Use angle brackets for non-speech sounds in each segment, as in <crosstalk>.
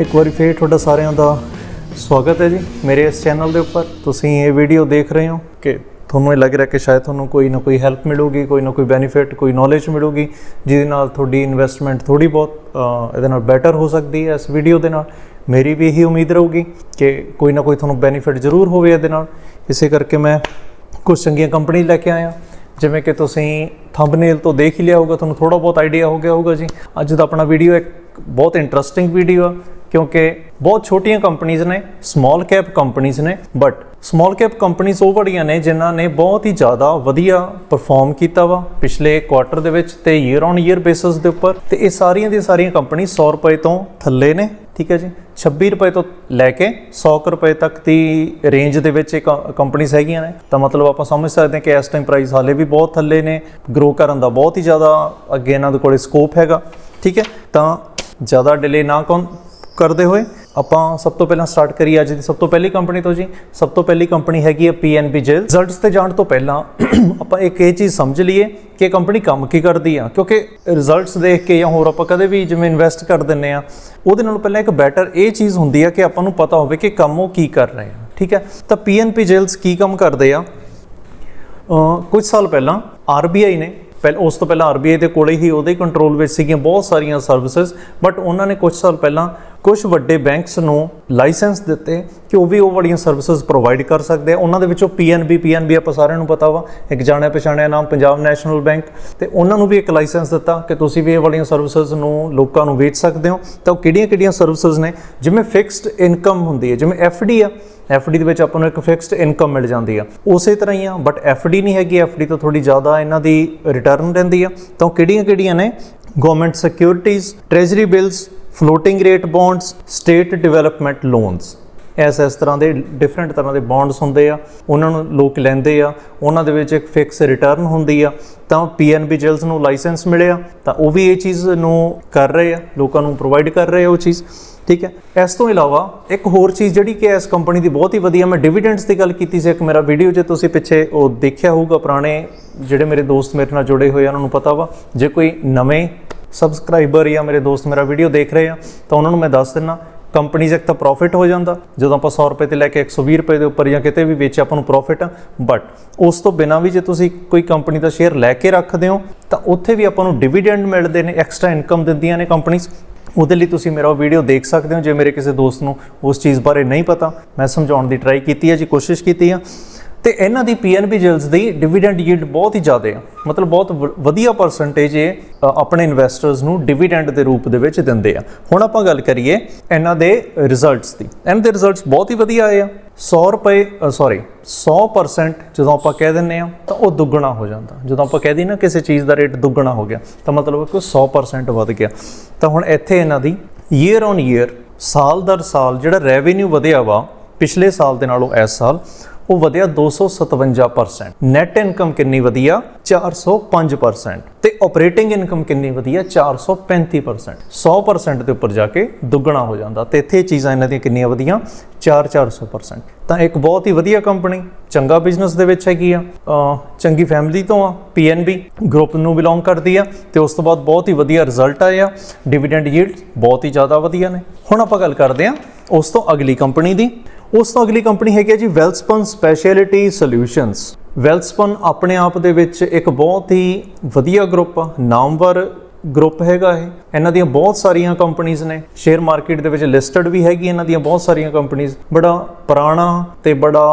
ਇੱਕ ਵਾਰੀ ਫੇਰ ਤੁਹਾਡਾ ਸਾਰਿਆਂ ਦਾ ਸਵਾਗਤ ਹੈ ਜੀ ਮੇਰੇ ਇਸ ਚੈਨਲ ਦੇ ਉੱਪਰ। ਤੁਸੀਂ ਇਹ ਵੀਡੀਓ ਦੇਖ ਰਹੇ ਹੋ ਕਿ ਤੁਹਾਨੂੰ ਇਹ ਲੱਗ ਰਿਹਾ ਕਿ ਸ਼ਾਇਦ ਤੁਹਾਨੂੰ ਕੋਈ ਨਾ ਕੋਈ ਹੈਲਪ ਮਿਲੂਗੀ, ਕੋਈ ਨਾ ਕੋਈ ਬੈਨੀਫਿਟ ਕੋਈ ਨੌਲੇਜ ਮਿਲੂਗੀ, ਜਿਹਦੇ ਨਾਲ ਤੁਹਾਡੀ ਇਨਵੈਸਟਮੈਂਟ ਥੋੜੀ ਬਹੁਤ ਇਹਦੇ ਨਾਲ ਬੈਟਰ ਹੋ ਸਕਦੀ ਹੈ ਇਸ ਵੀਡੀਓ ਦੇ ਨਾਲ। ਮੇਰੀ ਵੀ ਇਹੀ ਉਮੀਦ ਰਹੂਗੀ ਕਿ ਕੋਈ ਨਾ ਕੋਈ ਤੁਹਾਨੂੰ ਬੈਨੀਫਿਟ ਜ਼ਰੂਰ ਹੋਵੇ ਇਹਦੇ ਨਾਲ। ਇਸੇ ਕਰਕੇ ਮੈਂ ਕੁਝ ਚੰਗੀਆਂ ਕੰਪਨੀ ਲੈ ਕੇ ਆਇਆ। ਜਿਵੇਂ ਕਿ ਤੁਸੀਂ ਥੰਬਨੇਲ ਤੋਂ ਦੇਖ ਹੀ ਲਿਆ ਹੋਊਗਾ, ਤੁਹਾਨੂੰ ਥੋੜਾ ਬਹੁਤ ਆਈਡੀਆ ਹੋ ਗਿਆ ਹੋਊਗਾ ਜੀ। ਅੱਜ ਦਾ ਆਪਣਾ ਵੀਡੀਓ ਇੱਕ ਬਹੁਤ ਇੰਟਰਸਟਿੰਗ ਵੀਡੀਓ ਆ। ਕਿਉਂਕਿ ਬਹੁਤ ਛੋਟੀਆਂ ਕੰਪਨੀਆਂ ਨੇ ਸਮਾਲ ਕੈਪ ਕੰਪਨੀਆਂ ਨੇ ਬਟ ਸਮਾਲ ਕੈਪ ਕੰਪਨੀਆਂ ਉਹ ਬੜੀਆਂ ਨੇ ਜਿਨ੍ਹਾਂ ਨੇ ਬਹੁਤ ਹੀ ਜ਼ਿਆਦਾ ਵਧੀਆ ਪਰਫਾਰਮ ਕੀਤਾ ਵਾ ਪਿਛਲੇ ਕੁਆਟਰ ਦੇ ਵਿੱਚ ਤੇ ਈਅਰ ਔਨ ਈਅਰ ਬੇਸਿਸ ਦੇ ਉੱਪਰ ਤੇ ਇਹ ਸਾਰੀਆਂ ਦੀਆਂ ਸਾਰੀਆਂ ਕੰਪਨੀ 100 ਰੁਪਏ ਤੋਂ ਥੱਲੇ ਨੇ, ਠੀਕ ਹੈ ਜੀ? 26 ਰੁਪਏ ਤੋਂ ਲੈ ਕੇ 100 ਕੁ ਰੁਪਏ ਤੱਕ ਦੀ ਰੇਂਜ ਦੇ ਵਿੱਚ ਇਹ ਕੰਪਨੀਆਂ ਹੈਗੀਆਂ ਨੇ। ਤਾਂ ਮਤਲਬ ਆਪਾਂ ਸਮਝ ਸਕਦੇ ਹਾਂ ਕਿ ਇਸ ਟਾਈਮ ਪ੍ਰਾਈਸ ਹਾਲੇ ਵੀ ਬਹੁਤ ਥੱਲੇ ਨੇ ਗਰੋ ਕਰਨ ਦਾ ਬਹੁਤ ਹੀ ਜ਼ਿਆਦਾ ਅੱਗੇ ਇਹਨਾਂ ਦੇ ਕੋਲੇ ਸਕੋਪ ਹੈਗਾ, ਠੀਕ ਹੈ? ਤਾਂ ਜ਼ਿਆਦਾ ਡਿਲੇ ਨਾ ਕੌਣ ਕਰਦੇ ਹੋਏ, ਆਪਾਂ ਸਭ ਤੋਂ ਪਹਿਲਾਂ ਸਟਾਰਟ ਕਰੀਏ ਅੱਜ ਦੀ। ਸਭ ਤੋਂ ਪਹਿਲੀ ਕੰਪਨੀ ਤੋਂ ਜੀ, ਸਭ ਤੋਂ ਪਹਿਲੀ ਕੰਪਨੀ ਹੈਗੀ ਹੈ PNB ਜੇਲ ਰਿਜ਼ਲਟਸ ਤੇ ਜਾਣ ਤੋਂ ਪਹਿਲਾਂ <clears throat> ਆਪਾਂ ਇੱਕ ਇਹ ਚੀਜ਼ ਸਮਝ ਲਈਏ ਕਿ ਕੰਪਨੀ ਕੰਮ ਕੀ ਕਰਦੀ ਆ। ਕਿਉਂਕਿ ਰਿਜ਼ਲਟਸ ਦੇਖ ਕੇ ਜਾਂ ਹੋਰ ਆਪਾਂ ਕਦੇ ਵੀ ਜਿਵੇਂ ਇਨਵੈਸਟ ਕਰ ਦਿੰਨੇ ਆ, ਉਹਦੇ ਨਾਲੋਂ ਪਹਿਲਾਂ ਇੱਕ ਬੈਟਰ ਇਹ ਚੀਜ਼ ਹੁੰਦੀ ਆ ਕਿ ਆਪਾਂ ਨੂੰ ਪਤਾ ਹੋਵੇ ਕਿ ਕੰਮ ਉਹ ਕੀ ਕਰ ਰਹੇ ਆ। ਠੀਕ ਹੈ ਤਾਂ PNB ਜੇਲਸ ਕੀ ਕੰਮ ਕਰਦੇ ਆ? ਕੁਝ ਸਾਲ ਪਹਿਲਾਂ RBI ਨੇ, ਪਹਿਲ, ਉਸ ਤੋਂ ਪਹਿਲਾਂ RBI ਦੇ ਕੋਲੇ ਹੀ ਉਹਦੇ ਕੰਟਰੋਲ ਵਿੱਚ ਸੀਗੀਆਂ ਬਹੁਤ ਸਾਰੀਆਂ ਸਰਵਿਸਿਜ਼ ਬਟ ਉਹਨਾਂ ਨੇ ਕੁਝ ਸਾਲ ਪਹਿਲਾਂ ਕੁਝ ਵੱਡੇ ਬੈਂਕਸ ਨੂੰ ਲਾਇਸੈਂਸ ਦਿੱਤੇ ਕਿ ਉਹ ਵੀ ਉਹ ਵਾਲੀਆਂ ਸਰਵਿਸਿਜ਼ ਪ੍ਰੋਵਾਈਡ ਕਰ ਸਕਦੇ ਆ। ਉਹਨਾਂ ਦੇ ਵਿੱਚੋਂ PNB PNB ਆਪਾਂ ਸਾਰਿਆਂ ਨੂੰ ਪਤਾ ਵਾ। ਇੱਕ ਜਾਣਿਆ ਪਛਾਣਿਆ ਨਾਮ ਪੰਜਾਬ ਨੈਸ਼ਨਲ ਬੈਂਕ ਤੇ ਉਹਨਾਂ ਨੂੰ ਵੀ ਇੱਕ ਲਾਇਸੈਂਸ ਦਿੱਤਾ ਕਿ ਤੁਸੀਂ ਵੀ ਇਹ ਵਾਲੀਆਂ ਸਰਵਿਸਿਜ਼ ਨੂੰ ਲੋਕਾਂ ਨੂੰ ਵੇਚ ਸਕਦੇ ਹੋ। ਤਾਂ ਉਹ ਕਿਹੜੀਆਂ-ਕਿਹੜੀਆਂ ਸਰਵਿਸਿਜ਼ ਨੇ? ਜਿਵੇਂ ਫਿਕਸਡ ਇਨਕਮ ਹੁੰਦੀ ਹੈ, ਜਿਵੇਂ FD ਆ। FD ਦੇ ਵਿੱਚ ਆਪਾਂ ਨੂੰ ਇੱਕ ਫਿਕਸਡ ਇਨਕਮ ਮਿਲ ਜਾਂਦੀ ਆ। ਉਸੇ ਤਰ੍ਹਾਂ ਹੀ ਆ ਬਟ FD ਨਹੀਂ ਹੈਗੀ। FD ਤੋਂ ਥੋੜੀ ਜ਼ਿਆਦਾ ਇਹਨਾਂ ਦੀ ਰਿਟਰਨ ਰਹਿੰਦੀ ਆ। ਤਾਂ ਉਹ ਕਿਹੜੀਆਂ-ਕਿਹੜੀਆਂ ਨੇ? Government securities treasury bills floating rate bonds state development loans S ਇਸ ਤਰ੍ਹਾਂ ਦੇ ਡਿਫਰੈਂਟ ਤਰ੍ਹਾਂ ਦੇ ਬੌਂਡਸ ਹੁੰਦੇ ਆ, ਉਹਨਾਂ ਨੂੰ ਲੋਕ ਲੈਂਦੇ ਆ, ਉਹਨਾਂ ਦੇ ਵਿੱਚ ਇੱਕ ਫਿਕਸ ਰਿਟਰਨ ਹੁੰਦੀ ਆ, ਤਾਂ PNB ਜੇਲਸ ਨੂੰ ਲਾਇਸੈਂਸ ਮਿਲਿਆ, ਤਾਂ ਉਹ ਵੀ ਇਹ ਚੀਜ਼ ਨੂੰ ਕਰ ਰਹੇ ਆ, ਲੋਕਾਂ ਨੂੰ ਪ੍ਰੋਵਾਈਡ ਕਰ ਰਹੇ ਆ ਉਹ ਚੀਜ਼, ਠੀਕ ਹੈ। ਇਸ ਤੋਂ ਇਲਾਵਾ ਇੱਕ ਹੋਰ ਚੀਜ਼ ਜਿਹੜੀ ਕਿ ਇਸ ਕੰਪਨੀ ਦੀ ਬਹੁਤ ਹੀ ਵਧੀਆ, ਮੈਂ ਡਿਵੀਡੈਂਡਸ ਦੀ ਗੱਲ ਕੀਤੀ ਸੀ ਇੱਕ ਮੇਰਾ ਵੀਡੀਓ ਜੇ ਤੁਸੀਂ ਪਿੱਛੇ ਉਹ ਦੇਖਿਆ ਹੋਊਗਾ ਪੁਰਾਣੇ, ਜਿਹੜੇ ਮੇਰੇ ਦੋਸਤ ਮੇਰੇ ਨਾਲ ਜੁੜੇ ਹੋਏ ਆ, ਉਹਨਾਂ ਨੂੰ ਪਤਾ ਵਾ, ਜੇ ਕੋਈ ਨਵੇਂ ਸਬਸਕ੍ਰਾਈਬਰ ਜਾਂ ਮੇਰੇ ਦੋਸਤ ਮੇਰਾ ਵੀਡੀਓ ਦੇਖ ਰਹੇ ਆ, ਤਾਂ ਉਹਨਾਂ ਨੂੰ ਮੈਂ ਦੱਸ ਦਿੰਨਾ ਕੰਪਨੀਜ਼ ਇੱਕ ਤਾਂ ਪ੍ਰੋਫਿਟ ਹੋ ਜਾਂਦਾ, ਜਦੋਂ ਆਪਾਂ 100 ਰੁਪਏ ਤੇ ਲੈ ਕੇ 120 ਰੁਪਏ ਦੇ ਉੱਪਰ ਜਾਂ ਕਿਤੇ ਵੀ ਵੇਚ ਆਪਾਂ ਨੂੰ ਪ੍ਰੋਫਿਟ ਆ ਬਟ ਉਸ ਤੋਂ ਬਿਨਾਂ ਵੀ ਜੇ ਤੁਸੀਂ ਕੋਈ ਕੰਪਨੀ ਦਾ ਸ਼ੇਅਰ ਲੈ ਕੇ ਰੱਖਦੇ ਹੋ, ਤਾਂ ਉੱਥੇ ਵੀ ਆਪਾਂ ਨੂੰ ਡਿਵੀਡੈਂਡ ਮਿਲਦੇ ਨੇ ਐਕਸਟਰਾ ਇਨਕਮ ਦਿੰਦੀਆਂ ਨੇ ਕੰਪਨੀਆਂ ਉਹਦੇ ਲਈ ਤੁਸੀਂ ਮੇਰਾ ਵੀਡੀਓ ਦੇਖ ਸਕਦੇ ਹੋ, ਜੇ ਮੇਰੇ ਕਿਸੇ ਦੋਸਤ ਨੂੰ ਉਸ ਚੀਜ਼ ਬਾਰੇ ਨਹੀਂ ਪਤਾ। ਮੈਂ ਸਮਝਾਉਣ ਦੀ ਟਰਾਈ ਕੀਤੀ ਹੈ ਜੀ, ਕੋਸ਼ਿਸ਼ ਕੀਤੀ ਆ। ਤੇ ਇਹਨਾਂ ਦੀ PNB ਜੈਲਸ ਦੀ ਡਿਵੀਡੈਂਡ ਯੀਲਡ ਬਹੁਤ ਹੀ ਜ਼ਿਆਦਾ ਆ। ਮਤਲਬ ਬਹੁਤ ਵ- ਵਧੀਆ ਪਰਸੈਂਟੇਜ ਇਹ ਆਪਣੇ ਇਨਵੈਸਟਰਸ ਨੂੰ ਡਿਵੀਡੈਂਡ ਦੇ ਰੂਪ ਦੇ ਵਿੱਚ ਦਿੰਦੇ ਆ। ਹੁਣ ਆਪਾਂ ਗੱਲ ਕਰੀਏ ਇਹਨਾਂ ਦੇ ਰਿਜ਼ਲਟਸ ਦੀ। ਇਹਨਾਂ ਦੇ ਰਿਜ਼ਲਟਸ ਬਹੁਤ ਹੀ ਵਧੀਆ ਆਏ ਆ। 100 ਰੁਪਏ ਸੌਰੀ 100% ਜਦੋਂ ਆਪਾਂ ਕਹਿ ਦਿੰਨੇ ਆ, ਤਾਂ ਉਹ ਦੁੱਗਣਾ ਹੋ ਜਾਂਦਾ। ਜਦੋਂ ਆਪਾਂ ਕਹਿ ਦਈਏ ਨਾ ਕਿਸੇ ਚੀਜ਼ ਦਾ ਰੇਟ ਦੁੱਗਣਾ ਹੋ ਗਿਆ, ਤਾਂ ਮਤਲਬ ਕਿ ਉਹ 100% ਵੱਧ ਗਿਆ। ਤਾਂ ਹੁਣ ਇੱਥੇ ਇਹਨਾਂ ਦੀ ਈਅਰ ਔਨ ਈਅਰ ਸਾਲ ਦਰ ਸਾਲ ਜਿਹੜਾ ਰੈਵਨਿਊ ਵਧਿਆ ਵਾ, ਪਿਛਲੇ ਸਾਲ ਦੇ ਨਾਲੋਂ ਇਸ ਸਾਲ ਉਹ ਵਧਿਆ 257% ਨੈਟ ਇਨਕਮ ਕਿੰਨੀ ਵਧੀਆ? 405% ਤੇ ਆਪਰੇਟਿੰਗ ਇਨਕਮ ਕਿੰਨੀ ਵਧੀਆ? 435% 100% ਦੇ ਉੱਪਰ ਜਾ ਕੇ ਦੁੱਗਣਾ ਹੋ ਜਾਂਦਾ। ਤੇ ਇੱਥੇ ਇਹ ਚੀਜ਼ਾਂ ਇਹਨਾਂ ਦੀਆਂ ਕਿੰਨੀਆਂ ਵਧੀਆਂ? 4-400% ਤਾਂ ਇੱਕ ਬਹੁਤ ਹੀ ਵਧੀਆ ਕੰਪਨੀ ਚੰਗਾ ਬਿਜ਼ਨਸ ਦੇ ਵਿੱਚ ਹੈਗੀ ਆ। ਚੰਗੀ ਫੈਮਿਲੀ ਤੋਂ ਆ PNB ਗਰੁੱਪ ਨੂੰ ਬਿਲੋਂਗ ਕਰਦੀ ਆ। ਤੇ ਉਸ ਤੋਂ ਬਾਅਦ ਬਹੁਤ ਹੀ ਵਧੀਆ ਰਿਜ਼ਲਟ ਆਏ ਆ। ਡਿਵੀਡੈਂਡ ਯੀਲਡ ਬਹੁਤ ਹੀ ਜ਼ਿਆਦਾ ਵਧੀਆ ਨੇ। ਹੁਣ ਆਪਾਂ ਗੱਲ ਕਰਦੇ ਆ ਉਸ ਤੋਂ ਅਗਲੀ ਕੰਪਨੀ ਦੀ। ਉਸ ਤੋਂ ਅਗਲੀ ਕੰਪਨੀ ਹੈਗੀ ਹੈ ਜੀ ਵੈਲਸਪਨ ਸਪੈਸ਼ਲਿਟੀ ਸੋਲਿਊਸ਼ਨਸ ਵੈਲਸਪਨ ਆਪਣੇ ਆਪ ਦੇ ਵਿੱਚ ਇੱਕ ਬਹੁਤ ਹੀ ਵਧੀਆ ਗਰੁੱਪ ਆ ਨਾਮਵਰ ਗਰੁੱਪ ਹੈਗਾ ਇਹ। ਇਹਨਾਂ ਦੀਆਂ ਬਹੁਤ ਸਾਰੀਆਂ ਕੰਪਨੀਆਂ ਨੇ। ਸ਼ੇਅਰ ਮਾਰਕੀਟ ਦੇ ਵਿੱਚ ਲਿਸਟਡ ਵੀ ਹੈਗੀ ਇਹਨਾਂ ਦੀਆਂ ਬਹੁਤ ਸਾਰੀਆਂ ਕੰਪਨੀਆਂ ਬੜਾ ਪੁਰਾਣਾ ਤੇ ਬੜਾ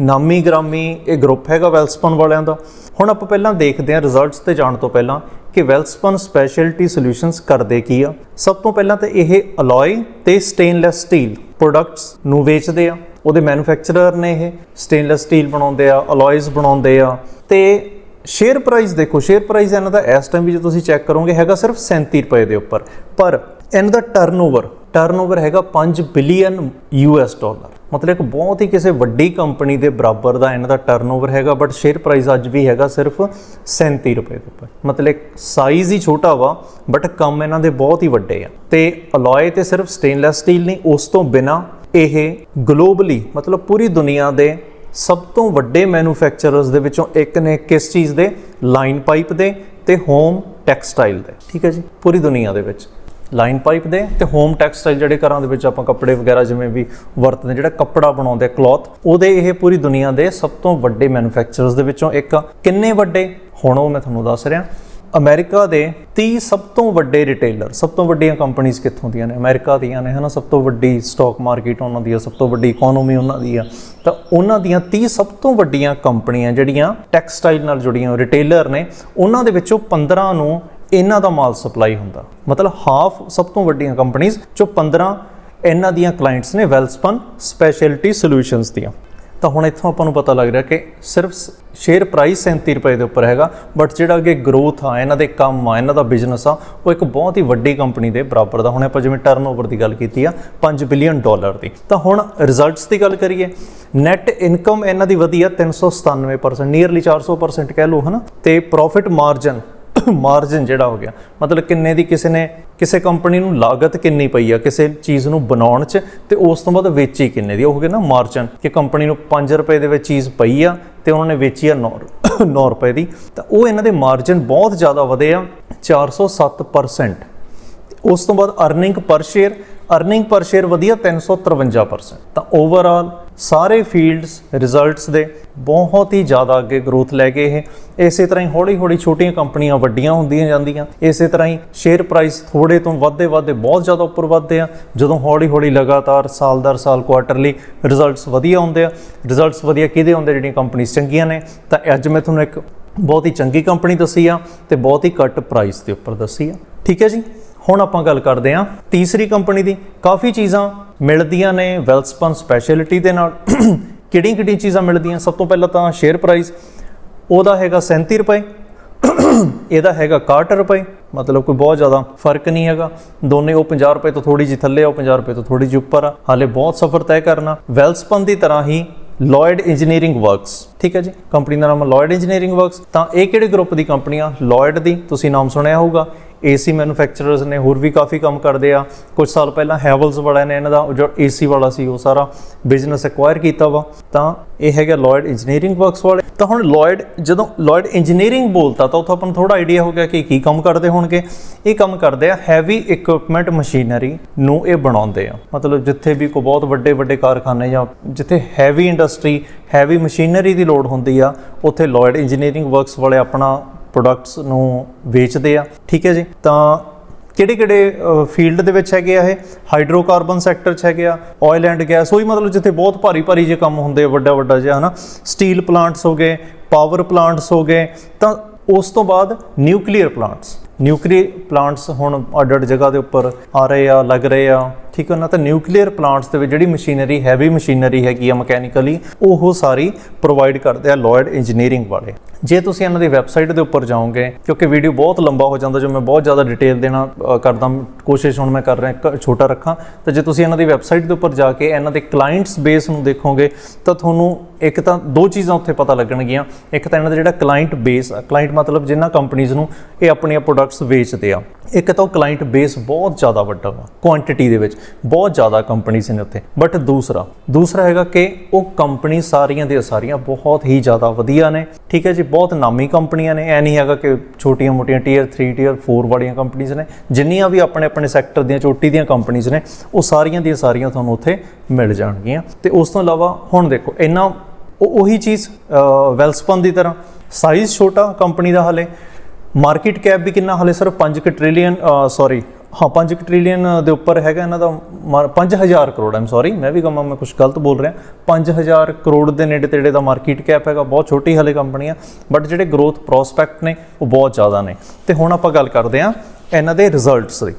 ਨਾਮੀ ਗ੍ਰਾਮੀ ਇਹ ਗਰੁੱਪ ਹੈਗਾ ਵੈਲਸਪਨ ਵਾਲਿਆਂ ਦਾ। ਹੁਣ ਆਪਾਂ ਪਹਿਲਾਂ ਦੇਖਦੇ ਹਾਂ ਰਿਜ਼ਲਟਸ ਤੇ ਜਾਣ ਤੋਂ ਪਹਿਲਾਂ ਕਿ ਵੈਲਸਪਨ ਸਪੈਸ਼ਲਿਟੀ ਸੋਲਿਊਸ਼ਨਸ ਕਰਦੇ ਕੀ ਆ। ਸਭ ਤੋਂ ਪਹਿਲਾਂ ਤਾਂ ਇਹ ਅਲੋਏ ਤੇ ਸਟੇਨਲੈਸ ਸਟੀਲ। ਪ੍ਰੋਡਕਟਸ ਨੂੰ ਵੇਚਦੇ ਆ, ਉਹਦੇ ਮੈਨੂਫੈਕਚਰਰ ਨੇ ਇਹ ਸਟੇਨਲੈਸ ਸਟੀਲ ਬਣਾਉਂਦੇ ਆ ਅਲੋਇਜ਼ ਬਣਾਉਂਦੇ ਆ, ਤੇ ਸ਼ੇਅਰ ਪ੍ਰਾਈਸ ਦੇਖੋ ਸ਼ੇਅਰ ਪ੍ਰਾਈਸ ਇਹਨਾਂ ਦਾ ਇਸ ਟਾਈਮ ਵੀ ਜੇ ਤੁਸੀਂ ਚੈੱਕ ਕਰੋਗੇ ਹੈਗਾ ਸਿਰਫ 37 ਰੁਪਏ ਦੇ ਉੱਪਰ, ਪਰ ਇਹਨਾਂ ਦਾ ਟਰਨਓਵਰ ਟਰਨਓਵਰ ਹੈਗਾ 5 ਬਿਲੀਅਨ ਯੂਐਸ ਡਾਲਰ ਮਤਲਬ ਇੱਕ ਬਹੁਤ ਹੀ ਕਿਸੇ ਵੱਡੀ ਕੰਪਨੀ ਦੇ ਬਰਾਬਰ ਦਾ ਇਹਨਾਂ ਦਾ ਟਰਨਓਵਰ ਹੈਗਾ ਬਟ ਸ਼ੇਅਰ ਪ੍ਰਾਈਸ ਅੱਜ ਵੀ ਹੈਗਾ ਸਿਰਫ 37 ਰੁਪਏ ਦੇ ਉੱਪਰ। ਮਤਲਬ ਸਾਈਜ਼ ਹੀ ਛੋਟਾ ਵਾ ਬਟ ਕੰਮ ਇਹਨਾਂ ਦੇ ਬਹੁਤ ਹੀ ਵੱਡੇ ਆ। ਤੇ ਅਲੋਏ ਤੇ ਸਿਰਫ ਸਟੇਨਲੈਸ ਸਟੀਲ ਨਹੀਂ, ਉਸ ਤੋਂ ਬਿਨਾ ਇਹ ਗਲੋਬਲੀ ਮਤਲਬ ਪੂਰੀ ਦੁਨੀਆ ਦੇ ਸਭ ਤੋਂ ਵੱਡੇ ਮੈਨੂਫੈਕਚਰਰਸ ਦੇ ਵਿੱਚੋਂ ਇੱਕ ਨੇ ਕਿਸ ਚੀਜ਼ ਦੇ? ਲਾਈਨ ਪਾਈਪ ਦੇ ਤੇ ਹੋਮ ਟੈਕਸਟਾਈਲ ਦੇ। ਠੀਕ ਹੈ ਜੀ? ਪੂਰੀ ਦੁਨੀਆ ਦੇ ਵਿੱਚ। ਲਾਈਨ ਪਾਈਪ ਦੇ ਤੇ ਹੋਮ ਟੈਕਸਟਾਈਲ ਜਿਹੜੇ ਘਰਾਂ ਦੇ ਵਿੱਚ ਆਪਾਂ ਕੱਪੜੇ ਵਗੈਰਾ ਜਿਵੇਂ ਵੀ ਵਰਤਦੇ ਜਿਹੜਾ ਕੱਪੜਾ ਬਣਾਉਂਦੇ ਆ ਕਲੌਥ, ਉਹਦੇ ਇਹ ਪੂਰੀ ਦੁਨੀਆ ਦੇ ਸਭ ਤੋਂ ਵੱਡੇ ਮੈਨੂਫੈਕਚਰਰਸ ਦੇ ਵਿੱਚੋਂ ਇੱਕ ਆ। ਕਿੰਨੇ ਵੱਡੇ? ਹੁਣ ਉਹ ਮੈਂ ਤੁਹਾਨੂੰ ਦੱਸ ਰਿਹਾ। ਅਮਰੀਕਾ ਦੇ 30 ਸਭ ਤੋਂ ਵੱਡੇ ਰਿਟੇਲਰ ਸਭ ਤੋਂ ਵੱਡੀਆਂ ਕੰਪਨੀਆਂ ਕਿੱਥੋਂ ਦੀਆਂ ਨੇ? ਅਮਰੀਕਾ ਦੀਆਂ ਨੇ, ਹਨਾ? ਸਭ ਤੋਂ ਵੱਡੀ ਸਟਾਕ ਮਾਰਕੀਟ ਉਹਨਾਂ ਦੀ ਆ, ਸਭ ਤੋਂ ਵੱਡੀ ਇਕਨੋਮੀ ਉਹਨਾਂ ਦੀ ਆ। ਤਾਂ ਉਹਨਾਂ ਦੀਆਂ 30 ਸਭ ਤੋਂ ਵੱਡੀਆਂ ਕੰਪਨੀਆਂ ਜਿਹੜੀਆਂ ਟੈਕਸਟਾਈਲ ਨਾਲ ਜੁੜੀਆਂ ਰਿਟੇਲਰ ਨੇ, ਉਹਨਾਂ ਦੇ ਵਿੱਚੋਂ 15 ਨੂੰ ਇਹਨਾਂ ਦਾ ਮਾਲ ਸਪਲਾਈ ਹੁੰਦਾ। ਮਤਲਬ ਹਾਫ ਸਭ ਤੋਂ ਵੱਡੀਆਂ ਕੰਪਨੀਆਂ ਚੋਂ 15 ਇਹਨਾਂ ਦੀਆਂ ਕਲਾਇੰਟਸ ਨੇ ਵੈਲਸਪਨ ਸਪੈਸ਼ਲਿਟੀ ਸੋਲੂਸ਼ਨਸ ਦੀਆਂ। ਤਾਂ ਹੁਣ ਇੱਥੋਂ ਆਪਾਂ ਨੂੰ ਪਤਾ ਲੱਗ ਰਿਹਾ ਕਿ ਸਿਰਫ ਸ਼ੇਅਰ ਪ੍ਰਾਈਸ 37 ਰੁਪਏ ਦੇ ਉੱਪਰ ਹੈਗਾ ਬਟ ਜਿਹੜਾ ਅੱਗੇ ਗਰੋਥ ਆ, ਇਹਨਾਂ ਦੇ ਕੰਮ ਆ, ਇਹਨਾਂ ਦਾ ਬਿਜ਼ਨਸ ਆ, ਉਹ ਇੱਕ ਬਹੁਤ ਹੀ ਵੱਡੀ ਕੰਪਨੀ ਦੇ ਬਰਾਬਰ ਦਾ। ਹੁਣ ਆਪਾਂ ਜਿਵੇਂ ਟਰਨਓਵਰ ਦੀ ਗੱਲ ਕੀਤੀ ਆ 5 ਬਿਲੀਅਨ ਡਾਲਰ ਦੀ। ਤਾਂ ਹੁਣ ਰਿਜ਼ਲਟਸ ਦੀ ਗੱਲ ਕਰੀਏ ਨੈਟ ਇਨਕਮ ਇਹਨਾਂ ਦੀ ਵਧੀ ਆ 397% ਨੀਅਰਲੀ 400% ਕਹਿ ਲਓ, ਹਨਾ? ਤੇ ਪ੍ਰੋਫਿਟ ਮਾਰਜਨ ਮਾਰਜਨ ਜਿਹੜਾ ਹੋ ਗਿਆ। ਮਤਲਬ ਕਿੰਨੇ ਦੀ ਕਿਸੇ ਨੇ, ਕਿਸੇ ਕੰਪਨੀ ਨੂੰ ਲਾਗਤ ਕਿੰਨੀ ਪਈ ਆ, ਕਿਸੇ ਚੀਜ਼ ਨੂੰ ਬਣਾਉਣ 'ਚ ਤੇ ਉਸ ਤੋਂ ਬਾਅਦ ਵੇਚੀ ਕਿੰਨੇ ਦੀ ਉਹ ਹੋ ਗਿਆ ਨਾ ਮਾਰਜਨ, ਕਿ ਕੰਪਨੀ ਨੂੰ 5 ਰੁਪਏ ਦੇ ਵਿੱਚ ਚੀਜ਼ ਪਈ ਆ ਤੇ ਉਹਨਾਂ ਨੇ ਵੇਚੀ ਆ 9 9 ਰੁਪਏ ਦੀ। ਤਾਂ ਉਹ ਇਹਨਾਂ ਦੇ ਮਾਰਜਨ ਬਹੁਤ ਜ਼ਿਆਦਾ ਵਧੇ ਆ 407% ਉਸ ਤੋਂ ਬਾਅਦ ਅਰਨਿੰਗ ਪਰ ਸ਼ੇਅਰ ਅਰਨਿੰਗ ਪਰ ਸ਼ੇਅਰ ਵਧੀਆ 353% ਤਾਂ ਓਵਰਆਲ ਸਾਰੇ ਫੀਲਡਸ ਰਿਜ਼ਲਟਸ ਦੇ ਬਹੁਤ ਹੀ ਜ਼ਿਆਦਾ ਅੱਗੇ ਗਰੋਥ ਲੈ ਕੇ ਇਹ। ਇਸੇ ਤਰ੍ਹਾਂ ਹੀ ਹੌਲੀ ਹੌਲੀ ਛੋਟੀਆਂ ਕੰਪਨੀਆਂ ਵੱਡੀਆਂ ਹੁੰਦੀਆਂ ਜਾਂਦੀਆਂ। ਇਸੇ ਤਰ੍ਹਾਂ ਹੀ ਸ਼ੇਅਰ ਪ੍ਰਾਈਸ ਥੋੜੇ ਤੋਂ ਵੱਧਦੇ ਵੱਧਦੇ ਬਹੁਤ ਜ਼ਿਆਦਾ ਉੱਪਰ ਵੱਧਦੇ ਆ। ਜਦੋਂ ਹੌਲੀ ਹੌਲੀ ਲਗਾਤਾਰ ਸਾਲ ਦਰ ਸਾਲ ਕੁਆਟਰਲੀ ਰਿਜ਼ਲਟਸ ਵਧੀਆ ਹੁੰਦੇ ਆ। ਰਿਜ਼ਲਟਸ ਵਧੀਆ ਕਿਹਦੇ ਹੁੰਦੇ ਜਿਹੜੀਆਂ ਕੰਪਨੀਆਂ ਚੰਗੀਆਂ ਨੇ। ਤਾਂ ਅੱਜ ਮੈਂ ਤੁਹਾਨੂੰ ਇੱਕ ਬਹੁਤ ਹੀ ਚੰਗੀ ਕੰਪਨੀ ਦੱਸੀ ਆ ਤੇ ਬਹੁਤ ਹੀ ਘੱਟ ਪ੍ਰਾਈਸ ਦੇ ਉੱਪਰ ਦੱਸੀ ਆ। ਠੀਕ ਹੈ ਜੀ? ਹੁਣ ਆਪਾਂ ਗੱਲ ਕਰਦੇ ਹਾਂ ਤੀਸਰੀ ਕੰਪਨੀ ਦੀ। ਕਾਫੀ ਚੀਜ਼ਾਂ ਮਿਲਦੀਆਂ ਨੇ, ਵੈਲਸਪਨ ਸਪੈਸ਼ਲਿਟੀ ਦੇ ਨਾਲ। <clears throat> ਕਿਹੜੀਆਂ ਕਿਹੜੀਆਂ ਚੀਜ਼ਾਂ ਮਿਲਦੀਆਂ? ਸਭ ਤੋਂ ਪਹਿਲਾਂ ਤਾਂ ਸ਼ੇਅਰ ਪ੍ਰਾਈਸ ਉਹਦਾ ਹੈਗਾ 37 ਰੁਪਏ। <clears throat> ਇਹਦਾ ਹੈਗਾ 61 ਰੁਪਏ। ਮਤਲਬ ਕੋਈ ਬਹੁਤ ਜ਼ਿਆਦਾ ਫ਼ਰਕ ਨਹੀਂ ਹੈਗਾ। ਦੋਨੇ ਉਹ 50 ਰੁਪਏ ਤੋਂ ਥੋੜੀ ਜਿਹੀ ਥੱਲੇ ਆ, ਉਹ 50 ਰੁਪਏ ਤੋਂ ਥੋੜੀ ਜਿਹੀ ਉੱਪਰ ਆ। ਹਾਲੇ ਬਹੁਤ ਸਫ਼ਰ ਤੈਅ ਕਰਨਾ। ਵੈਲਸਪਨ ਦੀ ਤਰ੍ਹਾਂ ਹੀ ਲੋਇਡ ਇੰਜੀਨੀਅਰਿੰਗ ਵਰਕਸ। ਠੀਕ ਹੈ ਜੀ? ਕੰਪਨੀ ਦਾ ਨਾਮ ਲੋਇਡ ਇੰਜੀਨੀਅਰਿੰਗ ਵਰਕਸ। ਤਾਂ ਇਹ ਕਿਹੜੇ ਗਰੁੱਪ ਦੀ ਕੰਪਨੀ ਆ ਲੋਇਡ ਦੀ। ਤੁਸੀਂ ਨਾਮ ਸੁਣਿਆ ਹੋਊਗਾ। ਏਸੀ ਮੈਨੂਫੈਕਚਰਰਸ ਨੇ ਹੋਰ ਵੀ ਕਾਫੀ ਕੰਮ ਕਰਦੇ ਆ। ਕੁਝ ਸਾਲ ਪਹਿਲਾਂ ਹੈਵਲਸ ਵਾਲਿਆਂ ਨੇ ਇਹਨਾਂ ਦਾ, ਉਹ ਜੋ ਏਸੀ ਵਾਲਾ ਸੀ, ਉਹ ਸਾਰਾ ਬਿਜ਼ਨਸ ਐਕਵਾਇਰ ਕੀਤਾ ਵਾ। ਤਾਂ ਇਹ ਹੈਗਾ ਲੋਇਡ ਇੰਜੀਨੀਅਰਿੰਗ ਵਰਕਸ ਵਾਲੇ। ਤਾਂ ਹੁਣ ਲੋਇਡ ਜਦੋਂ ਲੋਇਡ ਇੰਜੀਨੀਅਰਿੰਗ ਬੋਲਤਾ, ਤਾਂ ਉੱਥੋਂ ਆਪਾਂ ਨੂੰ ਥੋੜਾ ਆਈਡੀਆ ਹੋ ਗਿਆ ਕਿ ਕੀ ਕੰਮ ਕਰਦੇ ਹੋਣਗੇ। ਇਹ ਕੰਮ ਕਰਦੇ ਆ ਹੈਵੀ ਇਕਵਿਪਮੈਂਟ ਮਸ਼ੀਨਰੀ ਨੂੰ ਇਹ ਬਣਾਉਂਦੇ ਆ। ਮਤਲਬ ਜਿੱਥੇ ਵੀ ਕੋਈ ਬਹੁਤ ਵੱਡੇ ਵੱਡੇ ਕਾਰਖਾਨੇ ਜਾਂ ਜਿੱਥੇ ਹੈਵੀ ਇੰਡਸਟਰੀ ਹੈਵੀ ਮਸ਼ੀਨਰੀ ਦੀ ਲੋੜ ਹੁੰਦੀ ਆ, ਉੱਥੇ ਲੋਇਡ ਇੰਜੀਨੀਅਰਿੰਗ ਵਰਕਸ ਵਾਲੇ ਆਪਣਾ ਪ੍ਰੋਡਕਟਸ ਨੂੰ ਵੇਚਦੇ ਆ। ਠੀਕ ਹੈ ਜੀ? ਤਾਂ ਕਿਹੜੇ ਕਿਹੜੇ ਫੀਲਡ ਦੇ ਵਿੱਚ ਹੈਗੇ ਆ ਇਹ? ਹਾਈਡਰੋਕਾਰਬਨ ਸੈਕਟਰ 'ਚ ਹੈਗੇ ਆ ਆਇਲ ਐਂਡ ਗੈਸ ਉਹੀ ਮਤਲਬ ਜਿੱਥੇ ਬਹੁਤ ਭਾਰੀ ਭਾਰੀ ਜੇ ਕੰਮ ਹੁੰਦੇ ਆ ਵੱਡਾ ਵੱਡਾ ਜਿਹਾ, ਹਨਾ? ਸਟੀਲ ਪਲਾਂਟਸ ਹੋ ਗਏ ਪਾਵਰ ਪਲਾਂਟਸ ਹੋ ਗਏ। ਤਾਂ ਉਸ ਤੋਂ ਬਾਅਦ ਨਿਊਕਲੀਅਰ ਪਲਾਂਟਸ ਨਿਊਕਲੀਅਰ ਪਲਾਂਟਸ ਹੁਣ ਅੱਡ-ਅੱਡ ਜਗ੍ਹਾ ਦੇ ਉੱਪਰ ਆ ਰਹੇ ਆ, ਲੱਗ ਰਹੇ ਆ। ਠੀਕ ਹੈ ਨਾ, ਤਾਂ ਨਿਊਕਲੀਅਰ ਪਲਾਂਟਸ ਦੇ ਵਿੱਚ ਜਿਹੜੀ ਮਸ਼ੀਨਰੀ ਹੈਵੀ ਮਸ਼ੀਨਰੀ ਹੈਗੀ ਆ ਮਕੈਨੀਕਲੀ ਉਹ ਸਾਰੀ ਪ੍ਰੋਵਾਈਡ ਕਰਦੇ ਆ ਲੋਇਡ ਇੰਜੀਨੀਅਰਿੰਗ ਵਾਲੇ। ਜੇ ਤੁਸੀਂ ਇਹਨਾਂ ਦੀ ਵੈਬਸਾਈਟ ਦੇ ਉੱਪਰ ਜਾਓਗੇ, ਕਿਉਂਕਿ ਵੀਡੀਓ ਬਹੁਤ ਲੰਬਾ ਹੋ ਜਾਂਦਾ, ਜੋ ਮੈਂ ਬਹੁਤ ਜ਼ਿਆਦਾ ਡਿਟੇਲ ਦੇਣਾ ਕਰਦਾ, ਕੋਸ਼ਿਸ਼ ਹੁਣ ਮੈਂ ਕਰ ਰਿਹਾ, ਕ- ਛੋਟਾ ਰੱਖਾਂ। ਤਾਂ ਜੇ ਤੁਸੀਂ ਇਹਨਾਂ ਦੀ ਵੈਬਸਾਈਟ ਦੇ ਉੱਪਰ ਜਾ ਕੇ ਇਹਨਾਂ ਦੇ ਕਲਾਇੰਟਸ ਬੇਸ ਨੂੰ ਦੇਖੋਗੇ, ਤਾਂ ਤੁਹਾਨੂੰ ਇੱਕ ਤਾਂ ਦੋ ਚੀਜ਼ਾਂ ਉੱਥੇ ਪਤਾ ਲੱਗਣਗੀਆਂ। ਇੱਕ ਤਾਂ ਇਹਨਾਂ ਦਾ ਜਿਹੜਾ ਕਲਾਇੰਟ ਬੇਸ ਆ ਕਲਾਇੰਟ ਮਤਲਬ ਜਿਨ੍ਹਾਂ ਕੰਪਨੀਆਂ ਨੂੰ ਇਹ ਆਪਣੀਆਂ ਪ੍ਰੋਡਕਟਸ ਵੇਚਦੇ ਆ। ਇੱਕ ਤਾਂ ਉਹ ਕਲਾਇੰਟ ਬੇਸ ਬਹੁਤ ਜ਼ਿਆਦਾ ਵੱਡਾ ਵਾ ਕੁਆਂਟੀਟੀ ਦੇ ਵਿੱਚ ਬਹੁਤ ਜ਼ਿਆਦਾ ਕੰਪਨੀਆਂ ਨੇ ਉੱਥੇ। ਬਟ ਦੂਸਰਾ ਦੂਸਰਾ ਹੈਗਾ ਕਿ ਉਹ ਕੰਪਨੀ ਸਾਰੀਆਂ ਦੀਆਂ ਸਾਰੀਆਂ ਬਹੁਤ ਹੀ ਜ਼ਿਆਦਾ ਵਧੀਆ ਨੇ। ਠੀਕ ਹੈ ਜੀ, ਬਹੁਤ ਨਾਮੀ ਕੰਪਨੀਆਂ ਨੇ। ਐ ਨਹੀਂ ਹੈਗਾ ਕਿ ਛੋਟੀਆਂ-ਮੋਟੀਆਂ ਟੀਅਰ 3 ਟੀਅਰ 4 ਵਾਲੀਆਂ ਕੰਪਨੀਆਂ ਨੇ। ਜਿੰਨੀਆਂ ਵੀ ਆਪਣੇ ਆਪਣੇ ਸੈਕਟਰ ਦੀਆਂ, ਚੋਟੀ ਦੀਆਂ ਕੰਪਨੀਆਂ ਨੇ, ਉਹ ਸਾਰੀਆਂ ਦੀਆਂ ਸਾਰੀਆਂ ਤੁਹਾਨੂੰ ਉੱਥੇ ਮਿਲ ਜਾਣਗੀਆਂ। ਤੇ ਉਸ ਤੋਂ ਇਲਾਵਾ ਹੁਣ ਦੇਖੋ, ਇੰਨਾ ਉਹ ਉਹੀ ਚੀਜ਼ ਵੈਲਸਪਨ ਦੀ ਤਰ੍ਹਾਂ। ਸਾਈਜ਼ ਛੋਟਾ ਕੰਪਨੀ ਦਾ ਹਾਲੇ। ਮਾਰਕੀਟ ਕੈਪ ਵੀ ਕਿੰਨਾ ਹਲੇ ਸਿਰਫ 5 ਟ੍ਰਿਲੀਅਨ ਸੌਰੀ ਹਾਂ 5 ਟ੍ਰਿਲੀਅਨ ਦੇ ਉੱਪਰ ਹੈਗਾ ਇਹਨਾਂ ਦਾ 5000 ਕਰੋੜ ਆਮ ਸੌਰੀ ਮੈਂ ਵੀ ਕਹਾਂ ਮੈਂ ਕੁਝ ਗਲਤ ਬੋਲ ਰਿਹਾ। 5000 ਕਰੋੜ ਦੇ ਨੇੜੇ ਤੇੜੇ ਦਾ ਮਾਰਕੀਟ ਕੈਪ ਹੈਗਾ, ਬਹੁਤ ਛੋਟੀ ਹਲੇ ਕੰਪਨੀਆਂ ਬਟ ਜਿਹੜੇ ਗਰੋਥ ਪ੍ਰੋਸਪੈਕਟ ਨੇ, ਉਹ ਬਹੁਤ ਜ਼ਿਆਦਾ ਨੇ। ਤੇ ਹੁਣ ਆਪਾਂ ਗੱਲ ਕਰਦੇ ਆ ਇਹਨਾਂ ਦੇ ਰਿਜ਼ਲਟਸ ਦੀ।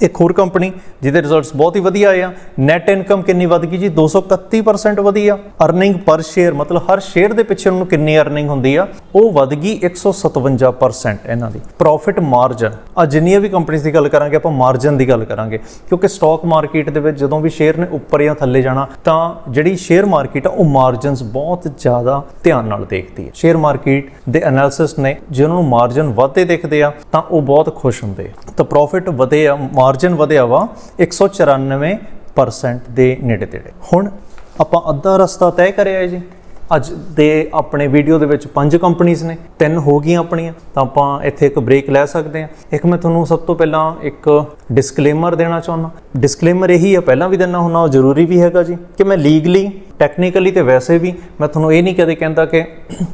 ਇੱਕ ਹੋਰ ਕੰਪਨੀ ਜਿਹਦੇ ਰਿਜ਼ਲਟਸ ਬਹੁਤ ਹੀ ਵਧੀਆ ਆਏ ਆ। ਨੈਟ ਇਨਕਮ ਕਿੰਨੀ ਵਧ ਗਈ ਜੀ? 231% ਵਧੀ ਆ। ਅਰਨਿੰਗ ਪਰ ਸ਼ੇਅਰ ਮਤਲਬ ਹਰ ਸ਼ੇਅਰ ਦੇ ਪਿੱਛੇ ਉਹਨੂੰ ਕਿੰਨੀ ਅਰਨਿੰਗ ਹੁੰਦੀ ਆ? ਉਹ ਵਧ ਗਈ 157% ਇਹਨਾਂ ਦੀ। ਪ੍ਰੋਫਿਟ ਮਾਰਜਨ ਆ ਜਿੰਨੀਆਂ ਵੀ ਕੰਪਨੀਆਂ ਦੀ ਗੱਲ ਕਰਾਂਗੇ, ਆਪਾਂ ਮਾਰਜਨ ਦੀ ਗੱਲ ਕਰਾਂਗੇ। ਕਿਉਂਕਿ ਸਟਾਕ ਮਾਰਕੀਟ ਦੇ ਵਿੱਚ ਜਦੋਂ ਵੀ ਸ਼ੇਅਰ ਨੇ ਉੱਪਰ ਜਾਂ ਥੱਲੇ ਜਾਣਾ, ਤਾਂ ਜਿਹੜੀ ਸ਼ੇਅਰ ਮਾਰਕੀਟ ਆ, ਉਹ ਮਾਰਜਨਸ ਬਹੁਤ ਜ਼ਿਆਦਾ ਧਿਆਨ ਨਾਲ ਦੇਖਦੀ ਹੈ ਸ਼ੇਅਰ ਮਾਰਕੀਟ ਦੇ ਐਨਾਲਿਸਿਸ ਨੇ ਜਿਹਨਾਂ ਨੂੰ ਮਾਰਜਨ ਵਧਦੇ ਦਿਖਦੇ ਆ, ਤਾਂ ਉਹ ਬਹੁਤ ਖੁਸ਼ ਹੁੰਦੇ ਆ। ਤਾਂ ਪ੍ਰੋਫਿਟ ਵਧੇ ਆ ਮਾਰਜਨ ਵਧਿਆ ਵਾ 194% ਦੇ ਨੇੜੇ ਤੇੜੇ। ਹੁਣ ਆਪਾਂ ਅੱਧਾ ਰਸਤਾ ਤੈਅ ਕਰਿਆ ਜੀ। ਅੱਜ ਦੇ ਆਪਣੇ ਵੀਡੀਓ ਦੇ ਵਿੱਚ ਪੰਜ ਕੰਪਨੀਆਂ ਨੇ, ਤਿੰਨ ਹੋ ਗਈਆਂ ਆਪਣੀਆਂ, ਤਾਂ ਆਪਾਂ ਇੱਥੇ ਇੱਕ ਬ੍ਰੇਕ ਲੈ ਸਕਦੇ ਹਾਂ। ਇੱਕ ਮੈਂ ਤੁਹਾਨੂੰ ਸਭ ਤੋਂ ਪਹਿਲਾਂ ਇੱਕ ਡਿਸਕਲੇਮਰ ਦੇਣਾ ਚਾਹੁੰਦਾ। ਡਿਸਕਲੇਮਰ ਇਹੀ ਹੈ ਪਹਿਲਾਂ ਵੀ ਦੇਣਾ ਹੁੰਦਾ ਉਹ ਜ਼ਰੂਰੀ ਵੀ ਹੈਗਾ ਜੀ, ਕਿ ਮੈਂ ਲੀਗਲੀ ਟੈਕਨੀਕਲੀ ਤੇ ਵੈਸੇ ਵੀ ਮੈਂ ਤੁਹਾਨੂੰ ਇਹ ਨਹੀਂ ਕਦੇ ਕਹਿੰਦਾ ਕਿ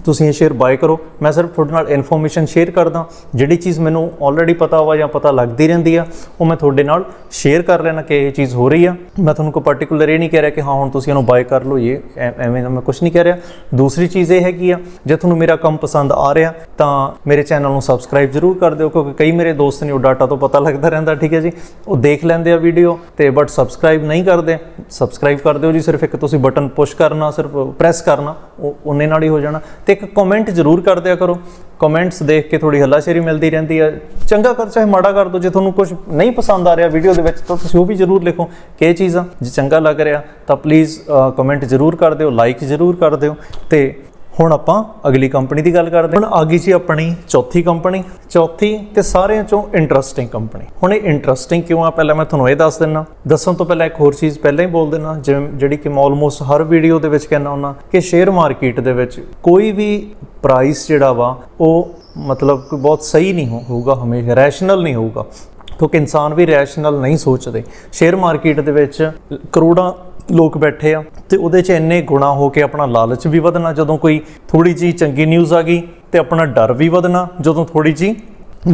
ਤੁਸੀਂ ਇਹ ਸ਼ੇਅਰ ਬਾਏ ਕਰੋ। ਮੈਂ ਸਿਰਫ ਤੁਹਾਡੇ ਨਾਲ ਇਨਫੋਰਮੇਸ਼ਨ ਸ਼ੇਅਰ ਕਰਦਾ। ਜਿਹੜੀ ਚੀਜ਼ ਮੈਨੂੰ ਆਲਰੇਡੀ ਪਤਾ ਹੋਵਾ ਜਾਂ ਪਤਾ ਲੱਗਦੀ ਰਹਿੰਦੀ ਆ, ਉਹ ਮੈਂ ਤੁਹਾਡੇ ਨਾਲ ਸ਼ੇਅਰ ਕਰ ਲੈਣਾ ਕਿ ਇਹ ਚੀਜ਼ ਹੋ ਰਹੀ ਆ। ਮੈਂ ਤੁਹਾਨੂੰ ਕੋਈ ਪਾਰਟਿਕੂਲਰ ਇਹ ਨਹੀਂ ਕਹਿ ਰਿਹਾ ਕਿ ਹਾਂ, ਹੁਣ ਤੁਸੀਂ ਇਹਨੂੰ ਬਾਏ ਕਰ ਲਓ, ਇਹ ਐਵੇਂ ਦਾ ਮੈਂ ਕੁਝ ਨਹੀਂ ਕਹਿ ਰਿਹਾ। ਦੂਸਰੀ ਚੀਜ਼ ਇਹ ਹੈਗੀ ਆ, ਜੇ ਤੁਹਾਨੂੰ ਮੇਰਾ ਕੰਮ ਪਸੰਦ ਆ ਰਿਹਾ, ਤਾਂ ਮੇਰੇ ਚੈਨਲ ਨੂੰ ਸਬਸਕ੍ਰਾਈਬ ਜ਼ਰੂਰ ਕਰ ਦਿਓ, ਕਿਉਂਕਿ ਕਈ ਮੇਰੇ ਦੋਸਤ ਨੇ ਉਹ ਡਾਟਾ ਤੋਂ ਪਤਾ ਲੱਗਦਾ ਰਹਿੰਦਾ, ਠੀਕ ਹੈ ਜੀ। ਉਹ ਦੇਖ ਲੈਂਦੇ ਆ ਵੀਡੀਓ ਤੇ ਬਟ ਸਬਸਕ੍ਰਾਈਬ ਨਹੀਂ ਕਰਦੇ। ਸਬਸਕ੍ਰਾਈਬ ਕਰ ਦਿਓ ਜੀ, ਸਿਰਫ ਇੱਕ ਤੁਸੀਂ ਬਟਨ ਪੁਸ਼ ਕਰਨਾ, ਸਿਰਫ ਪ੍ਰੈਸ ਕਰਨਾ, ਉਹ ਉਹਨੇ ਨਾਲ ਹੀ ਹੋ ਜਾਣਾ। ਤੇ ਇੱਕ ਕਮੈਂਟ ਜ਼ਰੂਰ ਕਰ ਦਿਆ ਕਰੋ। ਕਮੈਂਟਸ ਦੇਖ ਕੇ ਥੋੜੀ ਹੱਲਾਸ਼ੇਰੀ ਮਿਲਦੀ ਰਹਿੰਦੀ ਆ ਚੰਗਾ ਕਰ, ਚਾਹੇ ਮਾੜਾ ਕਰ ਦੋ, ਜੇ ਤੁਹਾਨੂੰ ਕੁਝ ਨਹੀਂ ਪਸੰਦ ਆ ਰਿਹਾ ਵੀਡੀਓ ਦੇ ਵਿੱਚ, ਤਾਂ ਤੁਸੀਂ ਉਹ ਵੀ ਜ਼ਰੂਰ ਲਿਖੋ ਕਿ ਇਹ ਚੀਜ਼ ਆ ਜੇ ਚੰਗਾ ਲੱਗ ਰਿਹਾ, ਤਾਂ ਪਲੀਜ਼ ਕਮੈਂਟ ਜ਼ਰੂਰ ਕਰ ਦਿਓ ਲਾਈਕ ਜ਼ਰੂਰ ਕਰ ਦਿਓ। ਤੇ ਹੁਣ ਆਪਾਂ ਅਗਲੀ ਕੰਪਨੀ ਦੀ ਗੱਲ ਕਰਦੇ ਹਾਂ। ਹੁਣ ਆ ਗਈ ਜੀ ਆਪਣੀ ਚੌਥੀ ਕੰਪਨੀ। ਚੌਥੀ ਤੇ ਸਾਰਿਆਂ ਚੋਂ ਇੰਟਰਸਟਿੰਗ ਕੰਪਨੀ। ਹੁਣ ਇਹ ਇੰਟਰਸਟਿੰਗ ਕਿਉਂ ਆ? ਪਹਿਲਾਂ ਮੈਂ ਤੁਹਾਨੂੰ ਇਹ ਦੱਸ ਦਿੰਨਾ। ਦੱਸਣ ਤੋਂ ਪਹਿਲਾਂ ਇੱਕ ਹੋਰ ਚੀਜ਼ ਪਹਿਲਾਂ ਹੀ ਬੋਲ ਦੇਣਾ ਜਿਵੇਂ ਜਿਹੜੀ ਕਿ ਮੈਂ ਆਲਮੋਸਟ ਹਰ ਵੀਡੀਓ ਦੇ ਵਿੱਚ ਕਹਿੰਦਾ ਹੁੰਦਾ ਕਿ ਸ਼ੇਅਰ ਮਾਰਕੀਟ ਦੇ ਵਿੱਚ ਕੋਈ ਵੀ ਪ੍ਰਾਈਸ ਜਿਹੜਾ ਵਾ, ਉਹ ਮਤਲਬ ਕੋਈ ਬਹੁਤ ਸਹੀ ਨਹੀਂ ਹੋ- ਹੋਊਗਾ, ਹਮੇਸ਼ਾ ਰੈਸ਼ਨਲ ਨਹੀਂ ਹੋਊਗਾ। ਕਿਉਂਕਿ ਇਨਸਾਨ ਵੀ ਰੈਸ਼ਨਲ ਨਹੀਂ ਸੋਚਦੇ। ਸ਼ੇਅਰ ਮਾਰਕੀਟ ਦੇ ਵਿੱਚ ਕਰੋੜਾਂ ਲੋਕ ਬੈਠੇ ਆ ਤੇ ਉਹਦੇ 'ਚ ਇੰਨੇ ਗੁਣਾ ਹੋ ਕੇ ਆਪਣਾ ਲਾਲਚ ਵੀ ਵਧਣਾ, ਜਦੋਂ ਕੋਈ ਥੋੜੀ ਜੀ ਚੰਗੀ ਨਿਊਜ਼ ਆ ਗਈ ਤੇ ਆਪਣਾ ਡਰ ਵੀ ਵਧਣਾ, ਜਦੋਂ ਥੋੜੀ ਜੀ